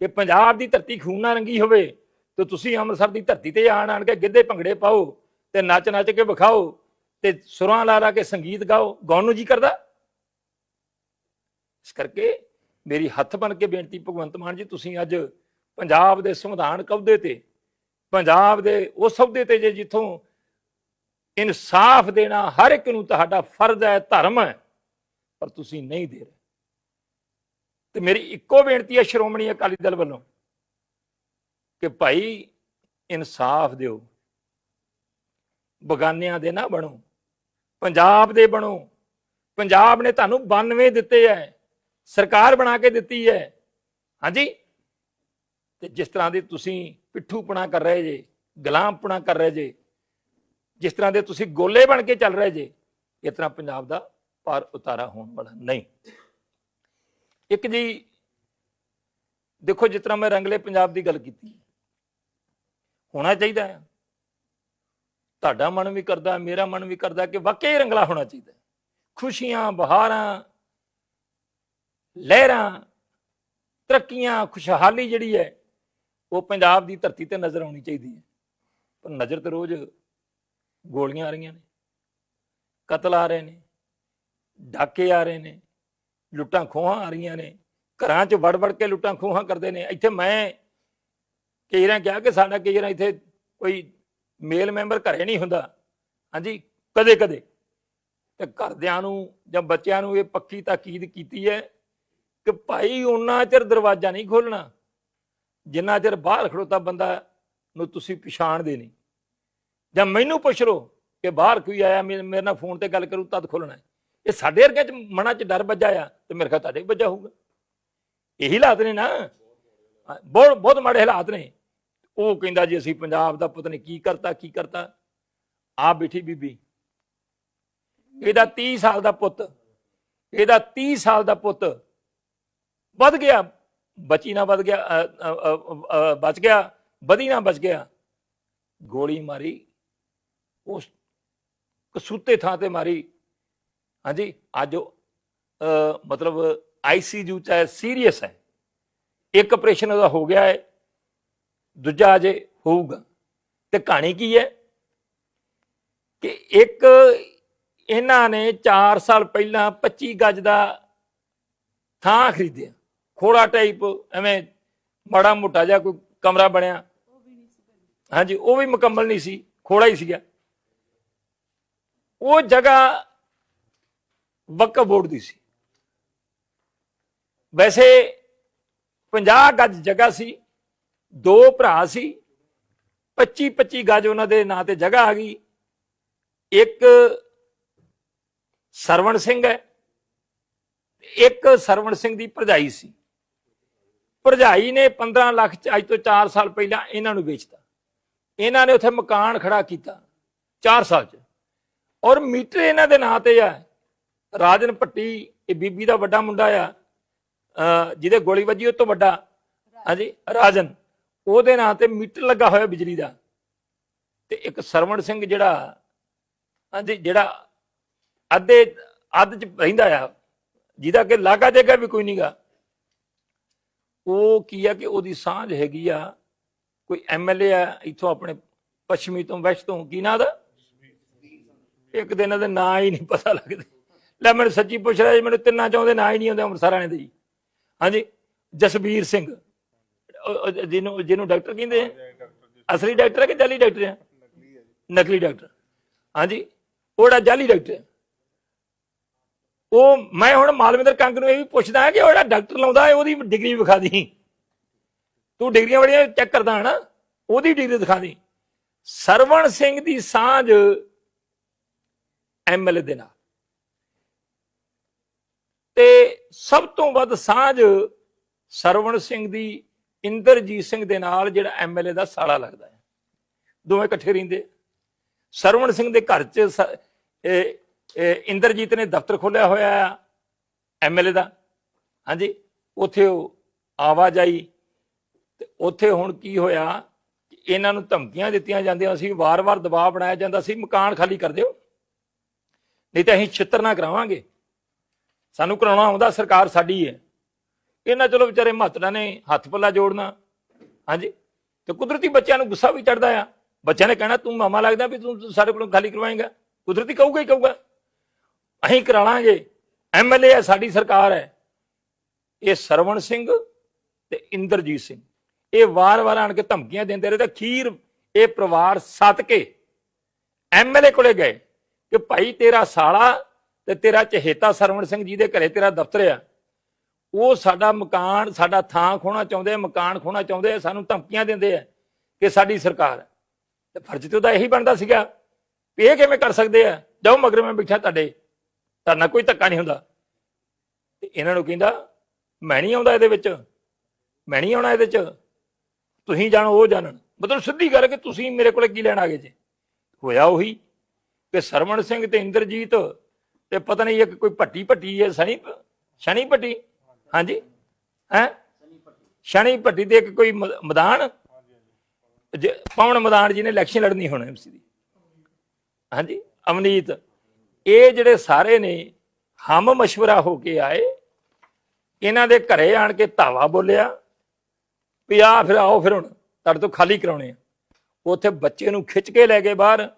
ਕਿ ਪੰਜਾਬ ਦੀ ਧਰਤੀ ਖੂਨ ਨਾਲ ਰੰਗੀ ਹੋਵੇ, ਤੇ ਤੁਸੀਂ ਅੰਮ੍ਰਿਤਸਰ ਦੀ ਧਰਤੀ ਤੇ ਆਣ ਆਣ ਕੇ ਗਿੱਧੇ ਭੰਗੜੇ ਪਾਓ, ਤੇ ਨੱਚ ਨੱਚ ਕੇ ਵਿਖਾਓ, ਤੇ ਸੁਰਾਂ ਲਾ ਲਾ ਕੇ ਸੰਗੀਤ ਗਾਓ, ਗਾਉਣ ਨੂੰ ਜੀ ਕਰਦਾ? ਇਸ ਕਰਕੇ ਮੇਰੀ ਹੱਥ ਬਣ ਕੇ ਬੇਨਤੀ ਭਗਵੰਤ ਮਾਨ ਜੀ, ਤੁਸੀਂ ਅੱਜ ਪੰਜਾਬ ਦੇ ਸੰਵਿਧਾਨ ਕਵਦੇ ਤੇ, ਪੰਜਾਬ ਦੇ ਉਸ ਅਹੁਦੇ ਤੇ ਜੇ ਜਿੱਥੋਂ ਇਨਸਾਫ ਦੇਣਾ ਹਰ ਇੱਕ ਨੂੰ ਤੁਹਾਡਾ ਫਰਜ਼ ਹੈ, ਧਰਮ ਹੈ, ਪਰ ਤੁਸੀਂ ਨਹੀਂ ਦੇ ਰਹੇ। ਤੇ ਮੇਰੀ ਇੱਕੋ ਬੇਨਤੀ ਹੈ ਸ਼੍ਰੋਮਣੀ ਅਕਾਲੀ ਦਲ ਵੱਲੋਂ ਕਿ ਭਾਈ ਇਨਸਾਫ ਦਿਓ। ਬਗਾਨਿਆਂ ਦੇ ਨਾ ਬਣੋ, ਪੰਜਾਬ ਦੇ ਬਣੋ। ਪੰਜਾਬ ਨੇ ਤੁਹਾਨੂੰ 92 ਦਿੱਤੇ ਐ ਸਰਕਾਰ ਬਣਾ ਕੇ ਦਿੱਤੀ ਹੈ। ਹਾਂਜੀ? ਤੇ ਜਿਸ ਤਰ੍ਹਾਂ ਦੇ ਤੁਸੀਂ ਪਿੱਠੂਪਣਾ ਕਰ ਰਹੇ ਜੇ, ਗੁਲਾਮਪਣਾ ਕਰ ਰਹੇ ਜੇ, ਜਿਸ ਤਰ੍ਹਾਂ ਦੇ ਤੁਸੀਂ ਗੋਲੇ ਬਣ ਕੇ ਚੱਲ ਰਹੇ ਜੇ, ਇਸ ਤਰ੍ਹਾਂ ਪੰਜਾਬ ਦਾ ਪਾਰ ਉਤਾਰਾ ਹੋਣ ਵਾਲਾ ਨਹੀਂ। ਇੱਕ ਜੀ, ਦੇਖੋ ਜਿਸ ਤਰ੍ਹਾਂ ਮੈਂ ਰੰਗਲੇ ਪੰਜਾਬ ਦੀ ਗੱਲ ਕੀਤੀ, ਹੋਣਾ ਚਾਹੀਦਾ ਹੈ ਤੁਹਾਡਾ ਮਨ ਵੀ ਕਰਦਾ, ਮੇਰਾ ਮਨ ਵੀ ਕਰਦਾ ਕਿ ਵਾਕਈ ਰੰਗਲਾ ਹੋਣਾ ਚਾਹੀਦਾ ਖੁਸ਼ੀਆਂ, ਬਹਾਰਾਂ, ਲਹਿਰਾਂ, ਤਰੱਕੀਆਂ, ਖੁਸ਼ਹਾਲੀ ਜਿਹੜੀ ਹੈ ਉਹ ਪੰਜਾਬ ਦੀ ਧਰਤੀ ਤੇ ਨਜ਼ਰ ਆਉਣੀ ਚਾਹੀਦੀ ਹੈ। ਪਰ ਨਜ਼ਰ ਤੇ ਰੋਜ਼ ਗੋਲੀਆਂ ਆ ਰਹੀਆਂ ਨੇ, ਕਤਲ ਆ ਰਹੇ ਨੇ, ਡਾਕੇ ਆ ਰਹੇ ਨੇ, ਲੁੱਟਾਂ ਖੋਹਾਂ ਆ ਰਹੀਆਂ ਨੇ, ਘਰਾਂ 'ਚ ਵੜ ਵੜ ਕੇ ਲੁੱਟਾਂ ਖੋਹਾਂ ਕਰਦੇ ਨੇ। ਇੱਥੇ ਮੈਂ ਕਈ ਵਾਰ ਕਿਹਾ ਕਿ ਸਾਡਾ ਕਈ ਵਾਰ ਇੱਥੇ ਕੋਈ ਮੇਲ ਮੈਂਬਰ ਘਰੇ ਨਹੀਂ ਹੁੰਦਾ। ਹਾਂਜੀ ਕਦੇ ਕਦੇ ਤੇ ਘਰਦਿਆਂ ਨੂੰ ਜਾਂ ਬੱਚਿਆਂ ਨੂੰ ਇਹ ਪੱਕੀ ਤਾਕੀਦ ਕੀਤੀ ਹੈ ਕਿ ਭਾਈ, ਉਹਨਾਂ ਚਿਰ ਦਰਵਾਜ਼ਾ ਨਹੀਂ ਖੋਲਣਾ ਜਿੰਨਾ ਚਿਰ ਬਾਹਰ ਖੜੋਤਾ ਬੰਦਾ ਨੂੰ ਤੁਸੀਂ ਪਛਾਣਦੇ ਨਹੀਂ। ਜਾਂ ਮੈਨੂੰ ਪੁੱਛ ਲਓ ਕਿ ਬਾਹਰ ਕੋਈ ਆਇਆ ਮੇਰੇ ਨਾਲ ਫੋਨ ਤੇ ਗੱਲ ਕਰੂ, ਤਦ ਖੋਲਣਾ ਇਹ ਸਾਡੇ ਵਰਗੇ ਚ ਮਨਾਂ ਚ ਡਰ ਵੱਜਾ ਆ ਤੇ ਮੇਰੇ ਖਿਆਲ ਤੁਹਾਡੇ ਵੱਜਾ ਹੋਊਗਾ। ਇਹੀ ਹਾਲਾਤ ਨੇ ਨਾ। ਬਹੁਤ ਬਹੁਤ ਮਾੜੇ ਹਾਲਾਤ ਨੇ। ਉਹ ਕਹਿੰਦਾ ਜੀ, ਅਸੀਂ ਪੰਜਾਬ ਦਾ ਪਤਾ ਨਹੀਂ ਕੀ ਕਰਤਾ ਕੀ ਕਰਤਾ? ਆ ਬੈਠੀ ਬੀਬੀ। ਇਹਦਾ 30 ਸਾਲ ਦਾ ਪੁੱਤ, ਇਹਦਾ 30 ਸਾਲ ਦਾ ਪੁੱਤ ਵੱਧ ਗਿਆ। ਬਚੀ ਨਾ ਵੱਧ ਗਿਆ ਬਚ ਗਿਆ ਵਧੀ ਨਾ ਬਚ ਗਿਆ। ਗੋਲੀ ਮਾਰੀ ਉਸ ਕਸੂਤੇ ਥਾਂ ਤੇ ਮਾਰੀ। ਹਾਂਜੀ ਅੱਜ ਉਹ ਅ, ਮਤਲਬ ਆਈਸੀਯੂ ਚ ਹੈ ਸੀਰੀਅਸ ਹੈ ਇੱਕ ਆਪਰੇਸ਼ਨ ਉਹਦਾ ਹੋ ਗਿਆ ਹੈ ਦੂਜਾ ਅਜੇ ਹੋਊਗਾ। ਤੇ ਕਹਾਣੀ ਕੀ ਹੈ? ਕਿ ਇੱਕ ਇਹਨਾਂ ਨੇ 4 ਸਾਲ ਪਹਿਲਾਂ 25 ਗਜ ਦਾ ਥਾਂ ਖਰੀਦਿਆ। ਖੋੜਾ ਟਾਈਪ ਐਵੇਂ ਮਾੜਾ ਮੋਟਾ ਜਿਹਾ ਕੋਈ ਕਮਰਾ ਬਣਿਆ। ਹਾਂਜੀ, ਉਹ ਵੀ ਮੁਕੰਮਲ ਨਹੀਂ ਸੀ, ਖੋੜਾ ਹੀ ਸੀਗਾ। ਉਹ ਜਗ੍ਹਾ ਵਕਫ ਬੋਰਡ ਦੀ ਸੀ। ਵੈਸੇ 50 ਗੱਜ ਜਗ੍ਹਾ ਸੀ, ਦੋ ਭਰਾ ਸੀ 25 25 ਗੱਜ ਉਹਨਾਂ ਦੇ ਨਾਂ ਤੇ ਜਗ੍ਹਾ ਆ ਗਈ। ਇੱਕ ਸਰਵਣ ਸਿੰਘ ਹੈ, ਇੱਕ ਸਰਵਣ ਸਿੰਘ ਦੀ ਭਰਜਾਈ ਸੀ। ਭਰਜਾਈ ਨੇ 15 ਲੱਖ ਚ ਅੱਜ ਤੋਂ 4 ਸਾਲ ਪਹਿਲਾਂ ਇਹਨਾਂ ਨੂੰ ਵੇਚਤਾ। ਇਹਨਾਂ ਨੇ ਉੱਥੇ ਮਕਾਨ ਖੜਾ ਕੀਤਾ 4 ਸਾਲ ਚ। ਔਰ ਮੀਟਰ ਇਹਨਾਂ ਦੇ ਨਾਂ ਤੇ ਆ। ਰਾਜਨ ਭੱਟੀ, ਇਹ ਬੀਬੀ ਦਾ ਵੱਡਾ ਮੁੰਡਾ ਆ। ਜਿਹਦੇ ਗੋਲੀ ਵੱਜੀ ਉਹ ਤੋਂ ਵੱਡਾ। ਹਾਂਜੀ, ਰਾਜਨ। ਉਹਦੇ ਨਾਂ ਤੇ ਮੀਟਰ ਲੱਗਾ ਹੋਇਆ ਬਿਜਲੀ ਦਾ। ਤੇ ਇੱਕ ਸਰਵਣ ਸਿੰਘ ਜਿਹੜਾ, ਹਾਂਜੀ, ਜਿਹੜਾ ਅੱਧੇ ਅੱਧ ਚ ਰਹਿੰਦਾ ਆ। ਜਿਹਦਾ ਕਿ ਲਾਗਾ ਜੇਗਾ ਵੀ ਕੋਈ ਨਹੀਂਗਾ ਉਹ ਕੀ ਆ ਕਿ ਉਹਦੀ ਸਾਂਝ ਹੈਗੀ ਆ, ਕੋਈ ਐਮਐਲਏ ਆ ਇੱਥੋਂ ਆਪਣੇ ਪੱਛਮੀ ਤੋਂ, ਵੈਸਟ ਤੋਂ, ਕੀ ਨਾਂ ਦਾ ਇੱਕ ਦਿਨ ਦੇ ਨਾਂ ਹੀ ਨਹੀਂ ਪਤਾ ਲੱਗਦੇ। ਲੈ ਮੈਨੂੰ ਸੱਚੀ ਪੁੱਛ ਰਿਹਾ ਜੀ ਮੈਨੂੰ ਤਿੰਨਾਂ ਚੋਂ ਦੇ ਨਾਂ ਹੀ ਨਹੀਂ ਆਉਂਦੇ, ਅੰਮ੍ਰਿਤਸਰਾਂ ਦੇ ਜੀ। ਹਾਂਜੀ, ਜਸਬੀਰ ਸਿੰਘ। ਜਿਹਨੂੰ ਜਿਹਨੂੰ ਡਾਕਟਰ ਕਹਿੰਦੇ ਅਸਲੀ ਡਾਕਟਰ ਹੈ ਕਿ ਜਾਲੀ ਡਾਕਟਰ ਹੈ ਨਕਲੀ ਡਾਕਟਰ ਹਾਂਜੀ ਉਹੜਾ ਜਾਲੀ ਡਾਕਟਰ ਉਹ ਮੈਂ ਹੁਣ ਮਾਲਵਿੰਦਰ ਕੰਗ ਨੂੰ ਇਹ ਵੀ ਪੁੱਛਦਾ ਕਿ ਉਹ ਜਿਹੜਾ ਡਾਕਟਰ ਲਾਉਂਦਾ ਹੈ, ਉਹਦੀ ਡਿਗਰੀ ਵਿਖਾ ਦੀ ਤੂੰ ਡਿਗਰੀਆਂ ਬੜੀਆਂ ਚੈੱਕ ਕਰਦਾ ਹੈ ਉਹਦੀ ਡਿਗਰੀ ਦਿਖਾ ਦੀ ਸਰਵਣ ਸਿੰਘ ਦੀ ਸਾਂਝ ਐਮਐਲਏ ਦੇ ਨਾਲ। ਤੇ ਸਭ ਤੋਂ ਵੱਧ ਸਾਂਝ ਸਰਵਣ ਸਿੰਘ ਦੀ, ਇੰਦਰਜੀਤ ਸਿੰਘ ਦੇ ਨਾਲ ਜਿਹੜਾ ਐਮਐਲਏ ਦਾ ਸਾਲਾ ਲੱਗਦਾ ਹੈ। ਦੋਵੇਂ ਇਕੱਠੇ ਰਹਿੰਦੇ ਸਰਵਣ ਸਿੰਘ ਦੇ ਘਰ 'ਚ ਇੰਦਰਜੀਤ ਨੇ ਦਫ਼ਤਰ ਖੋਲਿਆ ਹੋਇਆ ਆ ਐਮਐਲਏ ਦਾ। ਹਾਂਜੀ, ਉੱਥੇ ਉਹ ਆਵਾਜਾਈ ਤੇ ਉੱਥੇ ਹੁਣ ਕੀ ਹੋਇਆ ਕਿ ਇਹਨਾਂ ਨੂੰ ਧਮਕੀਆਂ ਦਿੱਤੀਆਂ ਜਾਂਦੀਆਂ ਸੀ ਵਾਰ-ਵਾਰ ਦਬਾਅ ਬਣਾਇਆ ਜਾਂਦਾ ਸੀ ਮਕਾਨ ਖਾਲੀ ਕਰ ਦਿਓ। ਨਹੀਂ ਤਾਂ ਅਸੀਂ ਛਿੱਤਰ ਨਾ ਕਰਾਵਾਂਗੇ। ਸਾਨੂੰ ਕਰਾਉਣਾ ਆਉਂਦਾ, ਸਰਕਾਰ ਸਾਡੀ ਹੈ। ਇਹਨਾਂ ਚਲੋ ਵਿਚਾਰੇ ਮਹੱਤੜਾ ਨੇ ਹੱਥ ਪੱਲਾ ਜੋੜਨਾ। ਹਾਂਜੀ, ਤੇ ਕੁਦਰਤੀ ਬੱਚਿਆਂ ਨੂੰ ਗੁੱਸਾ ਵੀ ਚੜਦਾ ਆ। ਬੱਚਿਆਂ ਨੇ ਕਹਿਣਾ, ਤੂੰ ਮਾਮਾ ਲੱਗਦਾ ਵੀ ਤੂੰ ਸਾਡੇ ਕੋਲੋਂ ਖਾਲੀ ਕਰਵਾਏਗਾ। ਕੁਦਰਤੀ ਕਹੂਗਾ ਹੀ ਕਹੂਗਾ। ਅਸੀਂ ਕਰਾ ਲਾਂਗੇ ਐਮਐਲਏ ਹੈ, ਸਾਡੀ ਸਰਕਾਰ ਹੈ। ਇਹ ਸਰਵਣ ਸਿੰਘ ਤੇ ਇੰਦਰਜੀਤ ਸਿੰਘ। ਇਹ ਵਾਰ-ਵਾਰ ਆਣ ਕੇ ਧਮਕੀਆਂ ਦਿੰਦੇ ਰਹੇ ਤੇ ਅਖੀਰ ਇਹ ਪਰਿਵਾਰ ਸੱਤ ਕੇ ਐਮਐਲਏ ਕੋਲੇ ਗਏ ਕਿ ਭਾਈ ਤੇਰਾ ਸਾਲਾ ਤੇ ਤੇਰਾ ਚਹੇਤਾ ਸਰਵਣ ਸਿੰਘ ਜੀ ਦੇ ਘਰੇ ਤੇਰਾ ਦਫ਼ਤਰ ਆ। ਉਹ ਸਾਡਾ ਮਕਾਨ, ਸਾਡਾ ਥਾਂ ਖੋਣਾ ਚਾਹੁੰਦੇ ਮਕਾਨ ਖੋਣਾ ਚਾਹੁੰਦੇ ਆ, ਸਾਨੂੰ ਧਮਕੀਆਂ ਦਿੰਦੇ ਆ ਕਿ ਸਾਡੀ ਸਰਕਾਰ ਤੇ ਫਰਜ਼ ਤੇ ਉਹਦਾ ਇਹੀ ਬਣਦਾ ਸੀਗਾ ਇਹ ਕਿਵੇਂ ਕਰ ਸਕਦੇ ਆ? ਜਾਓ ਮਗਰ ਮੈਂ ਬੈਠਾ ਤੁਹਾਡੇ ਤੁਹਾਡਾ ਕੋਈ ਧੱਕਾ ਨਹੀਂ ਹੁੰਦਾ। ਤੇ ਇਹਨਾਂ ਨੂੰ ਕਹਿੰਦਾ, ਮੈਂ ਨਹੀਂ ਆਉਂਦਾ ਇਹਦੇ ਵਿੱਚ। ਮੈਂ ਨਹੀਂ ਆਉਣਾ ਇਹਦੇ ਚ। ਤੁਸੀਂ ਜਾਣੋ, ਉਹ ਜਾਣਨ। ਮਤਲਬ ਸਿੱਧੀ ਗੱਲ ਕਿ ਤੁਸੀਂ ਮੇਰੇ ਕੋਲੇ ਕੀ ਲੈਣ ਆ ਗਏ ਜੇ? ਹੋਇਆ ਉਹੀ ਕਿ ਸਰਵਣ ਸਿੰਘ ਤੇ ਇੰਦਰਜੀਤ ਤੇ ਪਤਾ ਨਹੀਂ ਇੱਕ ਕੋਈ ਭੱਟੀ ਭੱਟੀ ਹੈ ਸਣੀ ਸ਼ਨੀ ਭੱਟੀ? ਹਾਂਜੀ? ਹੈ? ਸ਼ਨੀ ਭੱਟੀ ਦੇ ਇੱਕ ਕੋਈ ਮੈਦਾਨ? ਜ- ਪਵਨ ਮੈਦਾਨ ਜੀ ਨੇ ਇਲੈਕਸ਼ਨ ਲੜਨੀ ਹੁਣ ਐਮਸੀ ਦੀ ਹਾਂਜੀ? ਅਵਨੀਤ। ਇਹ ਜਿਹੜੇ ਸਾਰੇ ਨੇ, ਹਮ ਮਸ਼ਵਰਾ ਹੋ ਕੇ ਆਏ, ਇਹਨਾਂ ਦੇ ਘਰੇ ਆਣ ਕੇ ਧਾਵਾ ਬੋਲਿਆ, ਵੀ ਆ ਫਿਰ ਆਓ ਫਿਰ ਹੁਣ, ਤੁਹਾਡੇ ਤੋਂ ਖਾਲੀ ਕਰਾਉਣੇ ਆ। ਉੱਥੇ ਬੱਚੇ ਨੂੰ ਖਿੱਚ ਕੇ ਲੈ ਗਏ ਬਾਹਰ,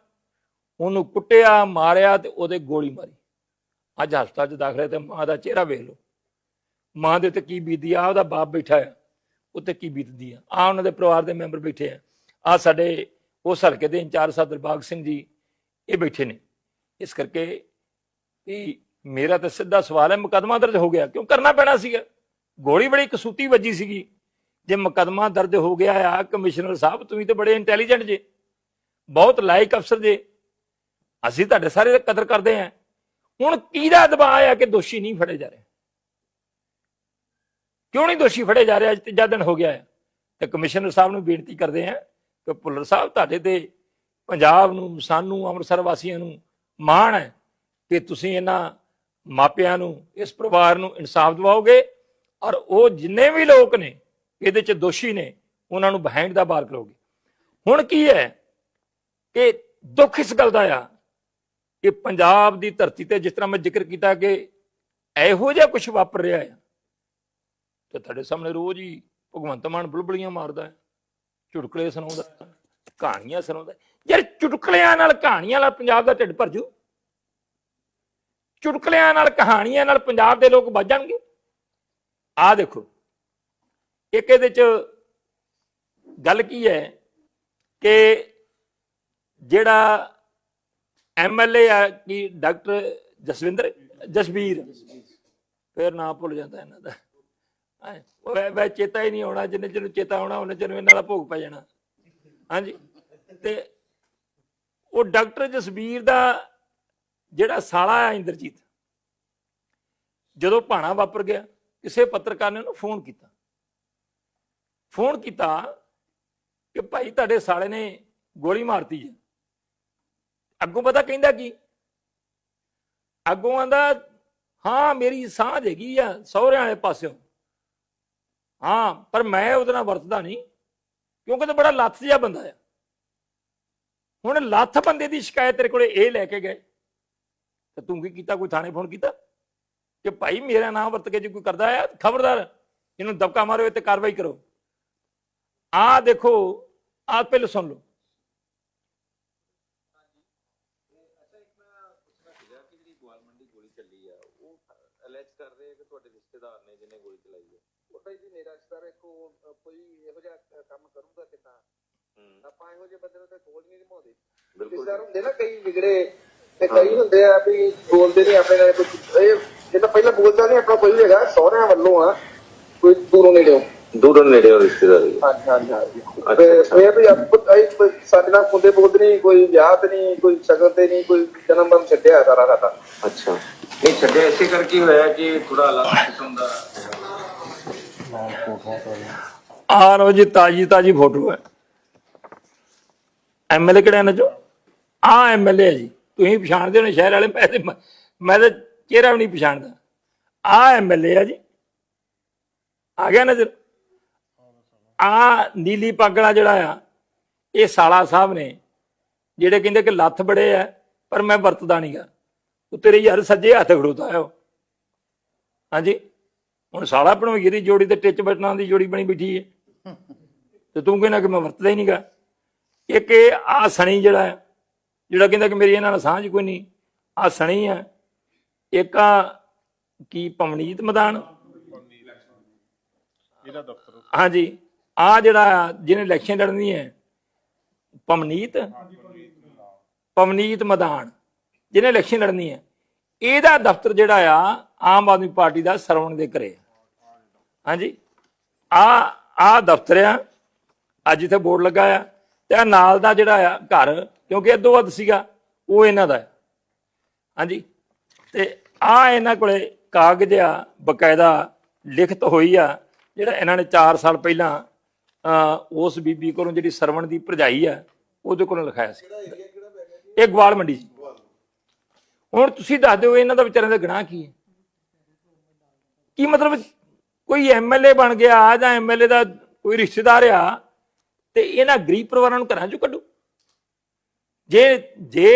ਉਹਨੂੰ ਕੁੱਟਿਆ, ਮਾਰਿਆ ਤੇ ਉਹਦੇ ਗੋਲੀ ਮਾਰੀ। ਅੱਜ ਹਸਪਤਾਲ 'ਚ ਦਾਖਲ ਤੇ ਮਾਂ ਦਾ ਚਿਹਰਾ ਵੇਖ ਲਓ। ਮਾਂ ਦੇ ਉੱਤੇ ਕੀ ਬੀਤਦੀ ਆ, ਉਹਦਾ ਬਾਪ ਬੈਠਾ ਆ, ਉੱਤੇ ਕੀ ਬੀਤਦੀ ਆ। ਆ ਉਹਨਾਂ ਦੇ ਪਰਿਵਾਰ ਦੇ ਮੈਂਬਰ ਬੈਠੇ ਆ। ਆ ਸਾਡੇ ਉਸ ਹਲਕੇ ਦੇ ਇੰਚਾਰਜ ਸਾਹਿਬ ਦਿਲਬਾਗ ਸਿੰਘ ਜੀ, ਇਹ ਬੈਠੇ ਨੇ। ਇਸ ਕਰਕੇ ਇਹ ਮੇਰਾ ਤਾਂ ਸਿੱਧਾ ਸਵਾਲ ਹੈ, ਮੁਕਦਮਾ ਦਰਜ ਹੋ ਗਿਆ। ਕਿਉਂ? ਕਰਨਾ ਪੈਣਾ ਸੀਗਾ। ਗੋਲੀ ਬੜੀ ਕਸੂਤੀ ਵੱਜੀ ਸੀਗੀ। ਜੇ ਮੁਕਦਮਾ ਦਰਜ ਹੋ ਗਿਆ ਆ, ਕਮਿਸ਼ਨਰ ਸਾਹਿਬ, ਤੁਸੀਂ ਤਾਂ ਬੜੇ ਇੰਟੈਲੀਜੈਂਟ ਜੇ। ਬਹੁਤ ਲਾਇਕ ਅਫਸਰ ਜੇ। ਅਸੀਂ ਤੁਹਾਡੇ ਸਾਰੇ ਕਦਰ ਕਰਦੇ ਆਂ ਹੁਣ ਕਿਹਦਾ ਦਬਾਅ ਆ ਕਿ ਦੋਸ਼ੀ ਨਹੀਂ ਫੜੇ ਜਾ ਰਹੇ? ਕਿਉਂ ਨਹੀਂ ਦੋਸ਼ੀ ਫੜੇ ਜਾ ਰਹੇ? ਅੱਜ ਤੀਜਾ ਦਿਨ ਹੋ ਗਿਆ ਹੈ ਤੇ ਕਮਿਸ਼ਨਰ ਸਾਹਿਬ ਨੂੰ ਬੇਨਤੀ ਕਰਦੇ ਆਂ ਕਿ ਭੁੱਲਰ ਸਾਹਿਬ, ਤੁਹਾਡੇ ਤੇ ਪੰਜਾਬ ਨੂੰ, ਸਾਨੂੰ, ਅੰਮ੍ਰਿਤਸਰ ਵਾਸੀਆਂ ਨੂੰ ਮਾਣ ਹੈ ਕਿ ਤੁਸੀਂ ਇਹਨਾਂ ਮਾਪਿਆਂ ਨੂੰ, ਇਸ ਪਰਿਵਾਰ ਨੂੰ ਇਨਸਾਫ ਦਿਵਾਓਗੇ ਔਰ ਉਹ ਜਿੰਨੇ ਵੀ ਲੋਕ ਨੇ, ਇਹਦੇ ਚ ਦੋਸ਼ੀ ਨੇ, ਉਹਨਾਂ ਨੂੰ ਬਿਹਾਈਂਡ ਦਾ ਬਾਰ ਕਰੋਗੇ। ਹੁਣ ਕੀ ਹੈ ਕਿ ਦੁੱਖ ਇਸ ਗੱਲ ਦਾ ਆ ਕਿ ਪੰਜਾਬ ਦੀ ਧਰਤੀ ਤੇ ਜਿਸ ਤਰ੍ਹਾਂ ਮੈਂ ਜ਼ਿਕਰ ਕੀਤਾ ਕਿ ਇਹੋ ਜਿਹਾ ਕੁਝ ਵਾਪਰ ਰਿਹਾ ਹੈ ਤੇ ਤੁਹਾਡੇ ਸਾਹਮਣੇ ਰੋਜ਼ ਹੀ ਭਗਵੰਤ ਮਾਨ ਬੁਲਬੁਲੀਆਂ ਮਾਰਦਾ ਹੈ ਚੁਟਕਲੇ ਸੁਣਾਉਂਦਾ ਕਹਾਣੀਆਂ ਸੁਣਾਉਂਦਾ ਯਾਰ ਚੁਟਕਲਿਆਂ ਨਾਲ ਕਹਾਣੀਆਂ ਨਾਲ ਪੰਜਾਬ ਦਾ ਢਿੱਡ ਭਰ ਜੂ। ਚੁਟਕਲਿਆਂ ਨਾਲ ਕਹਾਣੀਆਂ ਨਾਲ ਪੰਜਾਬ ਦੇ ਲੋਕ ਵੱਜ ਜਾਣਗੇ। ਆ ਦੇਖੋ ਇੱਕ ਇਹਦੇ ਚ ਗੱਲ ਕੀ ਹੈ ਕਿ ਜਿਹੜਾ ਐਮਐਲਏ ਆ ਕਿ ਡਾਕਟਰ ਜਸਵਿੰਦਰ ਜਸਵੀਰ ਫਿਰ ਨਾਂ ਭੁੱਲ ਜਾਂਦਾ ਇਹਨਾਂ ਦਾ। ਹੈਂ, ਉਹ ਵੈ- ਚੇਤਾ ਹੀ ਨਹੀਂ ਆਉਣਾ ਜਿੰਨੇ ਚਿਰ ਚੇਤਾ ਆਉਣਾ ਉਹਨੇ ਚਿਰ ਨੂੰ ਇਹਨਾਂ ਦਾ ਭੋਗ ਪੈ ਜਾਣਾ। ਹਾਂਜੀ ਤੇ ਉਹ ਡਾਕਟਰ ਜਸਬੀਰ ਦਾ ਜਿਹੜਾ ਸਾਲਾ ਆ ਇੰਦਰਜੀਤ, ਜਦੋਂ ਭਾਣਾ ਵਾਪਰ ਗਿਆ, ਕਿਸੇ ਪੱਤਰਕਾਰ ਨੇ ਉਹਨੂੰ ਫੋਨ ਕੀਤਾ। ਫੋਨ ਕੀਤਾ ਕਿ ਭਾਈ ਤੁਹਾਡੇ ਸਾਲੇ ਨੇ ਗੋਲੀ ਮਾਰਤੀ ਹੈ। ਅੱਗੋਂ ਪਤਾ ਕਹਿੰਦਾ ਕੀ? ਅੱਗੋਂ ਆਂਦਾ, ਹਾਂ, ਮੇਰੀ ਸਾਂਝ ਹੈਗੀ ਆ ਸਹੁਰਿਆਂ ਵਾਲੇ ਪਾਸਿਓਂ। ਹਾਂ, ਪਰ ਮੈਂ ਉਹਦੇ ਨਾਲ ਵਰਤਦਾ ਨਹੀਂ, ਕਿਉਂਕਿ ਤੇ ਬੜਾ ਲੱਥ ਜਿਹਾ ਬੰਦਾ ਆ। ਹੁਣ ਲੱਥ ਬੰਦੇ ਦੀ ਸ਼ਿਕਾਇਤ ਤੇਰੇ ਕੋਲੇ ਇਹ ਲੈ ਕੇ ਗਏ। ਤੇ ਤੂੰ ਕੀ ਕੀਤਾ? ਕੋਈ ਥਾਣੇ ਫੋਨ ਕੀਤਾ? ਕਿ ਭਾਈ ਮੇਰਾ ਨਾਮ ਵਰਤ ਕੇ ਜੇ ਕੋਈ ਕਰਦਾ ਆ ਖਬਰਦਾਰ ਇਹਨੂੰ ਦਬਕਾ ਮਾਰੋ ਤੇ ਕਾਰਵਾਈ ਕਰੋ। ਆਹ ਦੇਖੋ ਆਹ ਪਹਿਲਾਂ ਸੁਣ ਲਓ। ਅੱਛਾ ਇੱਕ ਮੈਂ ਪੁੱਛਣਾ ਸੀਗਾ ਕਿ ਜਿਹੜੀ ਗਵਾਲ ਮੰਡੀ ਗੋਲੀ ਚੱਲੀ ਆ ਉਹ ਅਲੈਜ ਕਰ ਰਹੇ ਆ ਕਿ ਤੁਹਾਡੇ ਰਿਸ਼ਤੇਦਾਰ ਨੇ ਜਿਹਨੇ ਗੋਲੀ ਚਲਾਈ ਹੈ ਉਹ ਤਾਂ ਜੀ ਮੇਰਾ ਰਿਸ਼ਤੇਦਾਰ ਇੱਕ ਉਹ, ਅ, ਕੋਈ ਇਹੋ ਜਿਹਾ ਅ, ਕੰਮ ਕਰੂਗਾ ਕਿਦਾਂ? ਹੂੰ ਆਪਾਂ ਇਹੋ ਜਿਹੇ ਬੰਦੇ ਨੂੰ ਤਾਂ ਕੋਲ ਨਹੀਂ ਨਿਭਾਉਂਦੇ ਬਿਲਕੁਲ ਰਿਸ਼ਤੇਦਾਰ ਹੁੰਦੇ ਨਾ ਕਈ ਵਿਗੜੇ ਤੇ ਕਈ ਹੁੰਦੇ ਆ ਵੀ ਬੋਲਦੇ ਨਹੀਂ ਆਪਣੇ ਨਾਲ ਕੁਝ ਇਹ ਇਹ ਤਾਂ ਪਹਿਲਾਂ ਬੋਲਦਾ ਨਹੀਂ ਆਪਣਾ ਕੋਈ ਹੈਗਾ ਸਹੁਰਿਆਂ ਵੱਲੋਂ ਆ ਕੋਈ ਦੂਰੋਂ ਨੇੜਿਓਂ। ਦੂਰੋਂ ਨੇੜੇ ਹੋ। ਰਿਸ਼ਤੇਦਾਰੀ ਹਾਂਜੀ ਹਾਂਜੀ ਹਾਂਜੀ। ਅੱਛਾ, ਤੇ ਅੱਛਾ। ਇਹ ਵੀ ਆਪ- ਇਹ ਕੋਈ ਸਾਡੇ ਨਾਲ ਕੁੰਦੇ ਬੋਲਦੇ ਨਹੀਂ ਕੋਈ ਵਿਆਹ ਤੇ ਨਹੀਂ ਕੋਈ ਸ਼ਗਨ ਤੇ ਨਹੀਂ ਕੋਈ ਜਨਮ ਦਿਨ ਛੱਡਿਆ ਸਾਰਾ ਸਾਡਾ ਅੱਛਾ। ਨਹੀਂ ਛੱਡਿਆ ਇਸੇ ਕਰਕੇ ਹੋਇਆ ਕਿ ਥੋੜਾ ਅਲੱਗ ਕਿਸਮ ਦਾ ਜੀ ਤਾਜੀ ਤਾਜੀ ਫੋਟੋ ਹੈ। ਐਮਐਲਏ ਕਿਹੜਾ ਇਹਨਾਂ ਚੋਂ? ਆ ਐਮਐਲਏ ਹੈ ਜੀ। ਤੁਸੀਂ ਪਛਾਣਦੇ ਹੋ ਸ਼ਹਿਰ ਵਾਲੇ ਪੈਸੇ ਮੈਂ ਤਾਂ ਚਿਹਰਾ ਵੀ ਨਹੀਂ ਪਛਾਣਦਾ। ਆ ਐਮਐਲਏ ਆ ਜੀ। ਆ ਗਿਆ ਨਜ਼ਰ। ਆ ਨੀਲੀ ਪੱਗ ਜਿਹੜਾ ਆ, ਇਹ ਸਾਲਾ ਸਾਹਿਬ ਨੇ, ਜਿਹੜੇ ਕਹਿੰਦੇ ਕਿ ਲੱਥ ਬੜੇ ਆ, ਪਰ ਮੈਂ ਵਰਤਦਾ ਨਹੀਂਗਾ ਉਹ ਤੇਰੇ ਯਾਰ ਸੱਜੇ ਹੱਥ ਖੜੋਤਾ ਆ ਉਹ। ਹਾਂਜੀ। ਹੁਣ ਸਾਲਾ ਬਣਵਾਈ ਦੀ ਜੋੜੀ ਤੇ ਟਿਚ ਬਟਨਾਂ ਦੀ ਜੋੜੀ ਬਣੀ ਬੈਠੀ ਹੈ ਤੇ ਤੂੰ ਕਹਿੰਦਾ ਕਿ ਮੈਂ ਵਰਤਦਾ ਹੀ ਨਹੀਂਗਾ ਇੱਕ ਇਹ ਆ ਸਣੀ ਜਿਹੜਾ ਹੈ ਜਿਹੜਾ ਕਹਿੰਦਾ ਕਿ ਮੇਰੀ ਇਹਨਾਂ ਨਾਲ ਸਾਂਝ ਕੋਈ ਨਹੀਂ ਆ ਸਣੀ ਹੈ। ਇੱਕ ਆ ਕੀ ਪਵਨੀਤ ਮੈਦਾਨ। ਇਹਦਾ ਦਫ਼ਤਰ। ਹਾਂਜੀ ਆ ਜਿਹੜਾ ਜਿਹਨੇ ਇਲੈਕਸ਼ਨ ਲੜਨੀ ਹੈ ਪਵਨੀਤ। ਪਵਨੀਤ ਮੈਦਾਨ। ਜਿਹਨੇ ਇਲੈਕਸ਼ਨ ਲੜਨੀ ਹੈ। ਇਹਦਾ ਦਫ਼ਤਰ ਜਿਹੜਾ ਆ ਆਮ ਆਦਮੀ ਪਾਰਟੀ ਦਾ ਸਰਵਣ ਦੇ ਘਰੇ। ਹਾਂਜੀ ਆ ਆ ਦਫ਼ਤਰ ਆ। ਅੱਜ ਇੱਥੇ ਬੋਰਡ ਲੱਗਾ ਆ। ਤੇ ਆ ਨਾਲ ਦਾ ਜਿਹੜਾ ਆ ਘਰ ਕਿਉਂਕਿ ਅੱਧੋ ਵੱਧ ਸੀਗਾ ਉਹ ਇਹਨਾਂ ਦਾ ਹਾਂਜੀ? ਤੇ ਆ ਇਹਨਾਂ ਕੋਲੇ ਕਾਗਜ਼ ਆ ਬਕਾਇਦਾ ਲਿਖਤ ਹੋਈ ਆ ਜਿਹੜਾ ਇਹਨਾਂ ਨੇ 4 ਸਾਲ ਪਹਿਲਾਂ ਉਸ ਬੀਬੀ ਕੋਲੋਂ ਜਿਹੜੀ ਸਰਵਣ ਦੀ ਭਰਜਾਈ ਆ ਉਹਦੇ ਕੋਲੋਂ ਲਿਖਾਇਆ ਸੀ। ਇਹ ਗਵਾਲ ਮੰਡੀ ਜੀ ਹੁਣ ਤੁਸੀਂ ਦੱਸ ਦਿਓ ਇਹਨਾਂ ਦਾ ਵਿਚਾਰਿਆਂ ਦਾ ਗੁਨਾਹ ਕੀ ਹੈ? ਕੀ ਮਤਲਬ ਕੋਈ ਐਮਐਲਏ ਬਣ ਗਿਆ ਜਾਂ ਐਮਐਲਏ ਦਾ ਕੋਈ ਰਿਸ਼ਤੇਦਾਰ ਆ ਤੇ ਇਹਨਾਂ ਗਰੀਬ ਪਰਿਵਾਰਾਂ ਨੂੰ ਘਰਾਂ ਚੋਂ ਕੱਢੋ। ਜੇ ਜੇ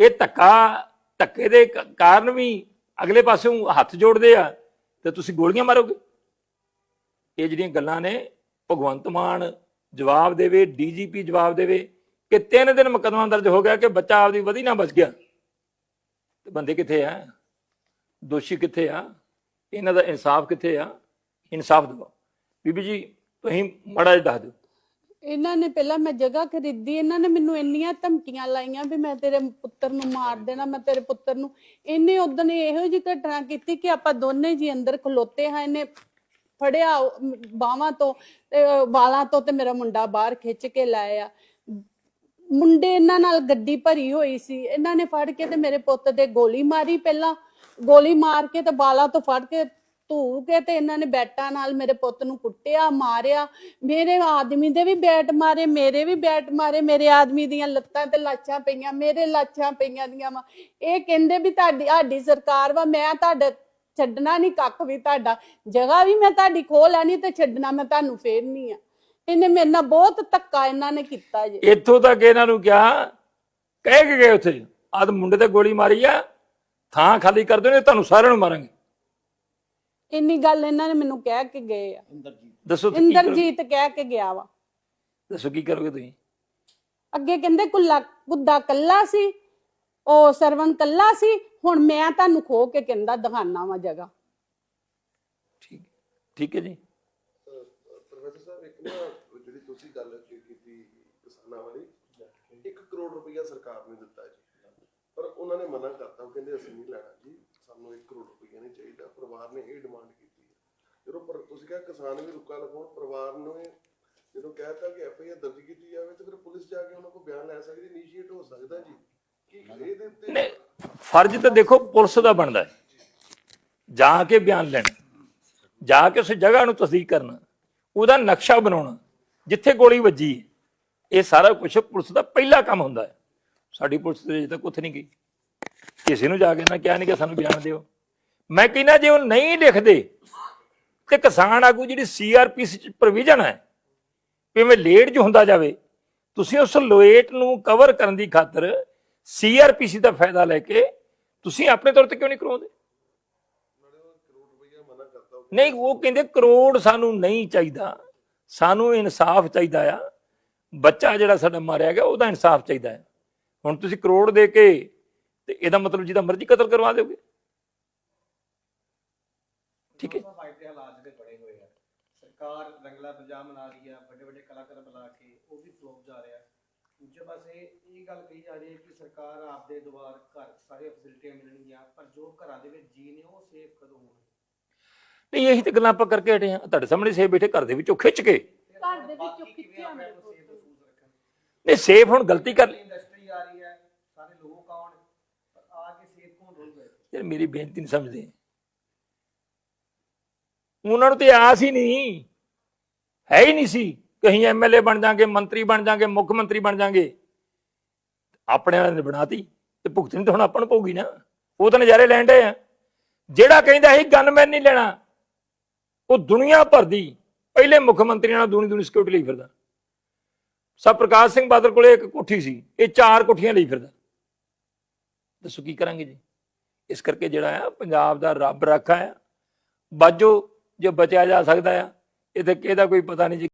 ਇਹ ਧੱਕਾ, ਧੱਕੇ ਦੇ ਕਾਰਨ ਵੀ ਅਗਲੇ ਪਾਸਿਓਂ ਹੱਥ ਜੋੜਦੇ ਆ, ਤੇ ਤੁਸੀਂ ਗੋਲੀਆਂ ਮਾਰੋਗੇ? ਇਹ ਜਿਹੜੀਆਂ ਗੱਲਾਂ ਨੇ, ਭਗਵੰਤ ਮਾਨ ਜਵਾਬ ਦੇਵੇ, ਡੀਜੀਪੀ ਜਵਾਬ ਦੇਵੇ, ਕਿ ਤਿੰਨ ਦਿਨ ਮੁਕੱਦਮਾ ਦਰਜ ਹੋ ਗਿਆ ਕਿ ਬੱਚਾ ਆਪਦੀ ਵਧੀ ਨਾ ਬਚ ਗਿਆ। ਤੇ ਬੰਦੇ ਕਿੱਥੇ ਆ? ਦੋਸ਼ੀ ਕਿੱਥੇ ਆ? ਇਹਨਾਂ ਦਾ ਇਨਸਾਫ ਕਿੱਥੇ ਆ? ਇਨਸਾਫ ਦਿਵਾਓ। ਬੀਬੀ ਜੀ, ਤੁਸੀਂ ਮੜਾ ਜਿਹਾ ਦੱਸ ਦਿਓ। ਇਹਨਾਂ ਨੇ ਪਹਿਲਾਂ ਮੈਂ ਜਗ੍ਹਾ ਖਰੀਦੀ, ਇਹਨਾਂ ਨੇ ਮੈਨੂੰ ਇੰਨੀਆਂ ਧਮਕੀਆਂ ਲਾਈਆਂ ਵੀ ਮੈਂ ਤੇਰੇ ਪੁੱਤਰ ਨੂੰ ਮਾਰ ਦੇਣਾ, ਮੈਂ ਤੇਰੇ ਪੁੱਤਰ ਨੂੰ। ਇਹਨੇ ਉਦੋਂ ਇਹੋ ਜਿਹੀ ਘਟਨਾ ਕੀਤੀ ਕਿ ਆਪਾਂ ਦੋਨੇ ਜੀ ਅੰਦਰ ਖਲੋਤੇ ਹਾਂ, ਇਹਨੇ ਫੜਿਆ ਬਾਹਾਂ ਤੋਂ ਤੇ ਵਾਲਾਂ ਤੋਂ ਤੇ ਮੇਰਾ ਮੁੰਡਾ ਬਾਹਰ ਖਿੱਚ ਕੇ ਲਾਇਆ। ਮੁੰਡੇ ਇਹਨਾਂ ਨਾਲ ਗੱਡੀ ਭਰੀ ਹੋਈ ਸੀ, ਇਹਨਾਂ ਨੇ ਫੜ ਕੇ ਤੇ ਮੇਰੇ ਪੁੱਤ ਦੇ ਗੋਲੀ ਮਾਰੀ ਪਹਿਲਾਂ। ਗੋਲੀ ਮਾਰ ਕੇ ਤੇ ਬਾਲਾਂ ਤੋਂ ਫੜ ਕੇ ਧੂ ਕੇ ਤੇ ਇਹਨਾਂ ਨੇ ਬੈਟਾਂ ਨਾਲ ਮੇਰੇ ਪੁੱਤ ਨੂੰ ਕੁੱਟਿਆ, ਮਾਰਿਆ। ਮੇਰੇ ਆਦਮੀ ਦੇ ਵੀ ਬੈਟ ਮਾਰੇ, ਮੇਰੇ ਵੀ ਬੈਟ ਮਾਰੇ। ਮੇਰੇ ਆਦਮੀ ਦੀਆਂ ਲੱਤਾਂ ਤੇ ਲਾਚਾਂ ਪਈਆਂ, ਮੇਰੇ ਲਾਚਾਂ ਪਈਆਂ ਦੀਆਂ ਵਾ। ਇਹ ਕਹਿੰਦੇ ਵੀ ਤੁਹਾਡੀ, ਸਾਡੀ ਸਰਕਾਰ ਵਾ, ਮੈਂ ਤੁਹਾਡੇ ਛੱਡਣਾ ਨਹੀਂ, ਕੱਖ ਵੀ ਤੁਹਾਡਾ। ਜਗ੍ਹਾ ਵੀ ਮੈਂ ਤੁਹਾਡੀ ਖੋਹ ਲੈਣੀ ਤੇ ਛੱਡਣਾ ਮੈਂ ਤੁਹਾਨੂੰ ਫੇਰ ਨਹੀਂ ਆ। ਇਹਨੇ ਮੇਰੇ ਨਾਲ ਬਹੁਤ ਧੱਕਾ ਇਹਨਾਂ ਨੇ ਕੀਤਾ ਜੇ। ਇੱਥੋਂ ਤੱਕ ਇਹਨਾਂ ਨੂੰ ਕਿਹਾ, ਕਹਿ ਕੇ ਗਏ ਉੱਥੇ। ਆਦ ਮੁੰਡੇ ਤੇ ਗੋਲੀ ਮਾਰੀ ਆ, ਥਾਂ ਖਾਲੀ ਕਰ ਦਿਓ ਨੇ ਤੁਹਾਨੂੰ ਸਾਰਿਆਂ ਨੂੰ ਮਾਰਾਂਗੇ। ਇੰਨੀ ਗੱਲ ਇਹਨਾਂ ਨੇ ਮੈਨੂੰ ਕਹਿ ਕੇ ਗਏ ਆ। ਦੱਸੋ ਤੁਸੀਂ ਕੀ ਕਰੋਗੇ? ਇੰਦਰਜੀਤ ਕਹਿ ਕੇ ਗਿਆ ਵਾ। ਦੱਸੋ ਕੀ ਕਰੋਗੇ ਤੁਸੀਂ? ਅੱਗੇ ਕਹਿੰਦੇ ਕੁੱਲਾ ਕੁੱਦਾ ਕੱਲਾ ਸੀ ਉਹ ਸਰਵਨ ਕੱਲਾ ਸੀ ਹੁਣ ਮੈਂ ਤੁਹਾਨੂੰ ਖੋ ਕੇ ਕਹਿੰਦਾ ਦਿਖਾਣਾ ਵਾ ਜਗ੍ਹਾ। ਠੀਕ ਠੀਕ ਹੈ ਜੀ। ਪ੍ਰੋਫੈਸਰ ਸਾਹਿਬ ਇੱਕ ਨਾ ਜਿਹੜੀ ਤੁਸੀਂ ਗੱਲ ਕੀ- ਕੀਤੀ ਕਿਸਾਨਾਂ ਵਾਲੀ 1 ਕਰੋੜ ਰੁਪਈਆ ਸਰਕਾਰ ਨੇ ਦਿੱਤਾ ਜੀ। ਪਰ ਉਹਨਾਂ ਨੇ ਮਨਾ ਕਰਤਾ ਉਹ ਕਹਿੰਦੇ ਅਸੀਂ ਨਹੀਂ ਲੈਣਾ ਜੀ। ਸਾਨੂੰ 1 ਕਰੋੜ ਰੁਪਈਆ ਨਹੀਂ ਚਾਹੀਦਾ, ਪਰਿਵਾਰ ਨੇ ਇਹ ਡਿਮਾਂਡ ਕੀਤੀ ਹੈ। ਜਦੋਂ ਪਰ, ਤੁਸੀਂ ਕਿਹਾ ਕਿਸਾਨ ਵੀ ਰੁਕਾ ਲਗਾਉਣ ਪਰਿਵਾਰ ਨੇ ਜਦੋਂ ਕਹਿਤਾ ਕਿ ਐਫ ਆਈ ਆਰ ਦਰਜ ਕੀਤੀ ਜਾਵੇ ਤਾਂ ਫਿਰ ਪੁਲਿਸ ਜਾ ਕੇ ਉਹਨਾਂ ਕੋਲ ਬਿਆਨ ਲੈ ਸਕਦੀ ਇਨੀਸ਼ੀਏਟ ਹੋ ਸਕਦਾ ਜੀ। ਕੀ ਇਹਦੇ ਉੱਤੇ ਫਰਜ਼ ਤਾਂ ਦੇਖੋ ਪੁਲਿਸ ਦਾ ਬਣਦਾ ਹੈ। ਜਾ ਕੇ ਬਿਆਨ ਲੈਣਾ, ਜਾ ਕੇ ਉਸ ਜਗ੍ਹਾ ਨੂੰ ਤਸਦੀਕ ਕਰਨਾ, ਉਹਦਾ ਨਕਸ਼ਾ ਬਣਾਉਣਾ, ਜਿੱਥੇ ਗੋਲੀ ਵੱਜੀ, ਇਹ ਸਾਰਾ ਕੁਝ ਪੁਲਿਸ ਦਾ ਪਹਿਲਾ ਕੰਮ ਹੁੰਦਾ ਹੈ। ਸਾਡੀ ਪੁਲਿਸ ਤੇ ਅਜੇ ਤੱਕ ਉੱਥੇ ਨਹੀਂ ਗਈ। ਕਿਸੇ ਨੂੰ ਜਾ ਕੇ ਨਾ ਕਿਹਾ ਨਹੀਂ ਕਿ ਸਾਨੂੰ ਬਿਆਨ ਦਿਓ। ਮੈਂ ਕਹਿੰਦਾ ਜੇ ਉਹ ਨਹੀਂ ਲਿਖਦੇ, ਤੇ ਕਿਸਾਨ ਆਗੂ ਜਿਹੜੀ ਸੀਆਰਪੀਸੀ ਚ ਪ੍ਰੋਵੀਜ਼ਨ ਹੈ, ਕਿਵੇਂ ਲੇਟ ਜੋ ਹੁੰਦਾ ਜਾਵੇ? ਤੁਸੀਂ ਉਸ ਲੋਏਟ ਨੂੰ ਕਵਰ ਕਰਨ ਦੀ ਖਾਤਰ ਸੀਆਰਪੀਸੀ ਦਾ ਫਾਇਦਾ ਲੈ ਕੇ ਤੁਸੀਂ ਆਪਣੇ ਤੌਰ ਤੇ ਕਿਉਂ ਨਹੀਂ ਕਰਾਉਂਦੇ? ਨਹੀਂ, ਉਹ ਕਹਿੰਦੇ ਕਰੋੜ ਸਾਨੂੰ ਨਹੀਂ ਚਾਹੀਦਾ। ਸਾਨੂੰ ਇਨਸਾਫ ਚਾਹੀਦਾ ਆ। ਬੱਚਾ ਜਿਹੜਾ ਸਾਡਾ ਮਾਰਿਆ ਗਿਆ, ਉਹਦਾ ਇਨਸਾਫ ਚਾਹੀਦਾ ਹੈ ਹੁਣ ਤੁਸੀਂ ਕਰੋੜ ਦੇ ਕੇ ਤੇ ਇਹਦਾ ਮਤਲਬ ਜਿਹਦਾ ਮਰਜ਼ੀ ਕਤਲ ਕਰਵਾ ਦਿਓਗੇ। ਠੀਕ ਹੈ। ਫਾਈਟ ਦੇ ਹਾਲਾਤ ਜਿਹੜੇ ਬਣੇ ਹੋਏ ਆ ਸਰਕਾਰ ਰੰਗਲਾ ਪੰਜਾਬ ਮਨਾ ਰਹੀ ਆ ਵੱਡੇ ਵੱਡੇ ਕਲਾਕਾਰ ਬੁਲਾ ਕੇ ਉਹ ਵੀ ਫਲੋਪ ਜਾ ਰਿਹਾ। ਦੂਜੇ ਪਾਸੇ ਇਹ ਗੱਲ ਕਹੀ ਜਾ ਰਹੀ ਹੈ ਕਿ ਸਰਕਾਰ ਆਪਦੇ ਦੁਆਰ ਘਰ ਸਾਰੇ ਫੈਸਿਲਿਟੀਆਂ ਮਿਲਣਗੀਆਂ ਪਰ ਜੋ ਘਰਾਂ ਦੇ ਵਿੱਚ ਜੀ ਨੇ ਉਹ ਸੇਫ ਕਦੋਂ ਹੋਣਗੇ ਨਹੀਂ ਇਹੀ ਤੇ ਗੱਲਾਂ ਆਪਾਂ ਕਰਕੇ ਹਟੇ ਆ ਤੁਹਾਡੇ ਸਾਹਮਣੇ ਸੇ ਬੈਠੇ ਘਰ ਦੇ ਵਿੱਚੋਂ ਖਿੱਚ ਕੇ। ਘਰ ਦੇ ਵਿੱਚੋਂ ਖਿੱਚਿਆ ਮੇਰੇ ਸੇਫ ਨਹੀਂ ਸੇਫ ਹੁਣ ਗਲਤੀ ਕਰ ਲਈ ਇੰਡਸਟਰੀ ਆ ਰਹੀ ਹੈ ਸਾਰੇ ਲੋਕ ਆਉਣ ਪਰ ਆ ਕੇ ਸੇਫ ਕੌਣ ਰਹੂਗਾ ਯਾਰ ਮੇਰੀ ਬੇਨਤੀ ਨਹੀਂ ਸਮਝਦੇ। ਉਹਨਾਂ ਨੂੰ ਤੇ ਆਸ ਹੀ ਨਹੀਂ। ਹੈ ਹੀ ਨਹੀਂ ਸੀ ਕਹੀਂ ਐਮਐਲਏ ਬਣ ਜਾਾਂਗੇ, ਮੰਤਰੀ ਬਣ ਜਾਾਂਗੇ, ਮੁੱਖ ਮੰਤਰੀ ਬਣ ਜਾਾਂਗੇ। ਆਪਣੇ ਵਾਲਿਆਂ ਨੇ ਬਣਾਤੀ ਤੇ ਭੁਗਤਣੀ ਤਾਂ ਹੁਣ ਆਪਾਂ ਨੂੰ ਪਊਗੀ ਨਾ। ਉਹ ਤਾਂ ਨਜ਼ਾਰੇ ਲੈਣ ਡਏ ਆ। ਜਿਹੜਾ ਕਹਿੰਦਾ ਸੀ ਗਨਮੈਨ ਨਹੀਂ ਲੈਣਾ, ਉਹ ਦੁਨੀਆ ਭਰ ਦੀ ਪਹਿਲੇ ਮੁੱਖ ਮੰਤਰੀਆਂ ਨਾਲ ਦੂਣੀ ਦੂਣੀ ਸਿਕਿਉਰਿਟੀ ਲਈ ਫਿਰਦਾ। ਸਭ ਪ੍ਰਕਾਸ਼ ਸਿੰਘ ਬਾਦਲ ਕੋਲੇ ਇੱਕ ਕੋਠੀ ਸੀ, ਇਹ ਚਾਰ ਕੋਠੀਆਂ ਲਈ ਫਿਰਦਾ। ਦੱਸੋ ਕੀ ਕਰਾਂਗੇ ਜੀ? ਇਸ ਕਰਕੇ ਜਿਹੜਾ ਆ, ਪੰਜਾਬ ਦਾ ਰੱਬ ਰੱਖਾ ਆ। ਬਾਜੋ, ਜੇ ਬਚਿਆ ਜਾ ਸਕਦਾ ਆ, ਇਹ ਤੇ ਕਿਹਦਾ ਕੋਈ ਪਤਾ ਨਹੀਂ ਜੀ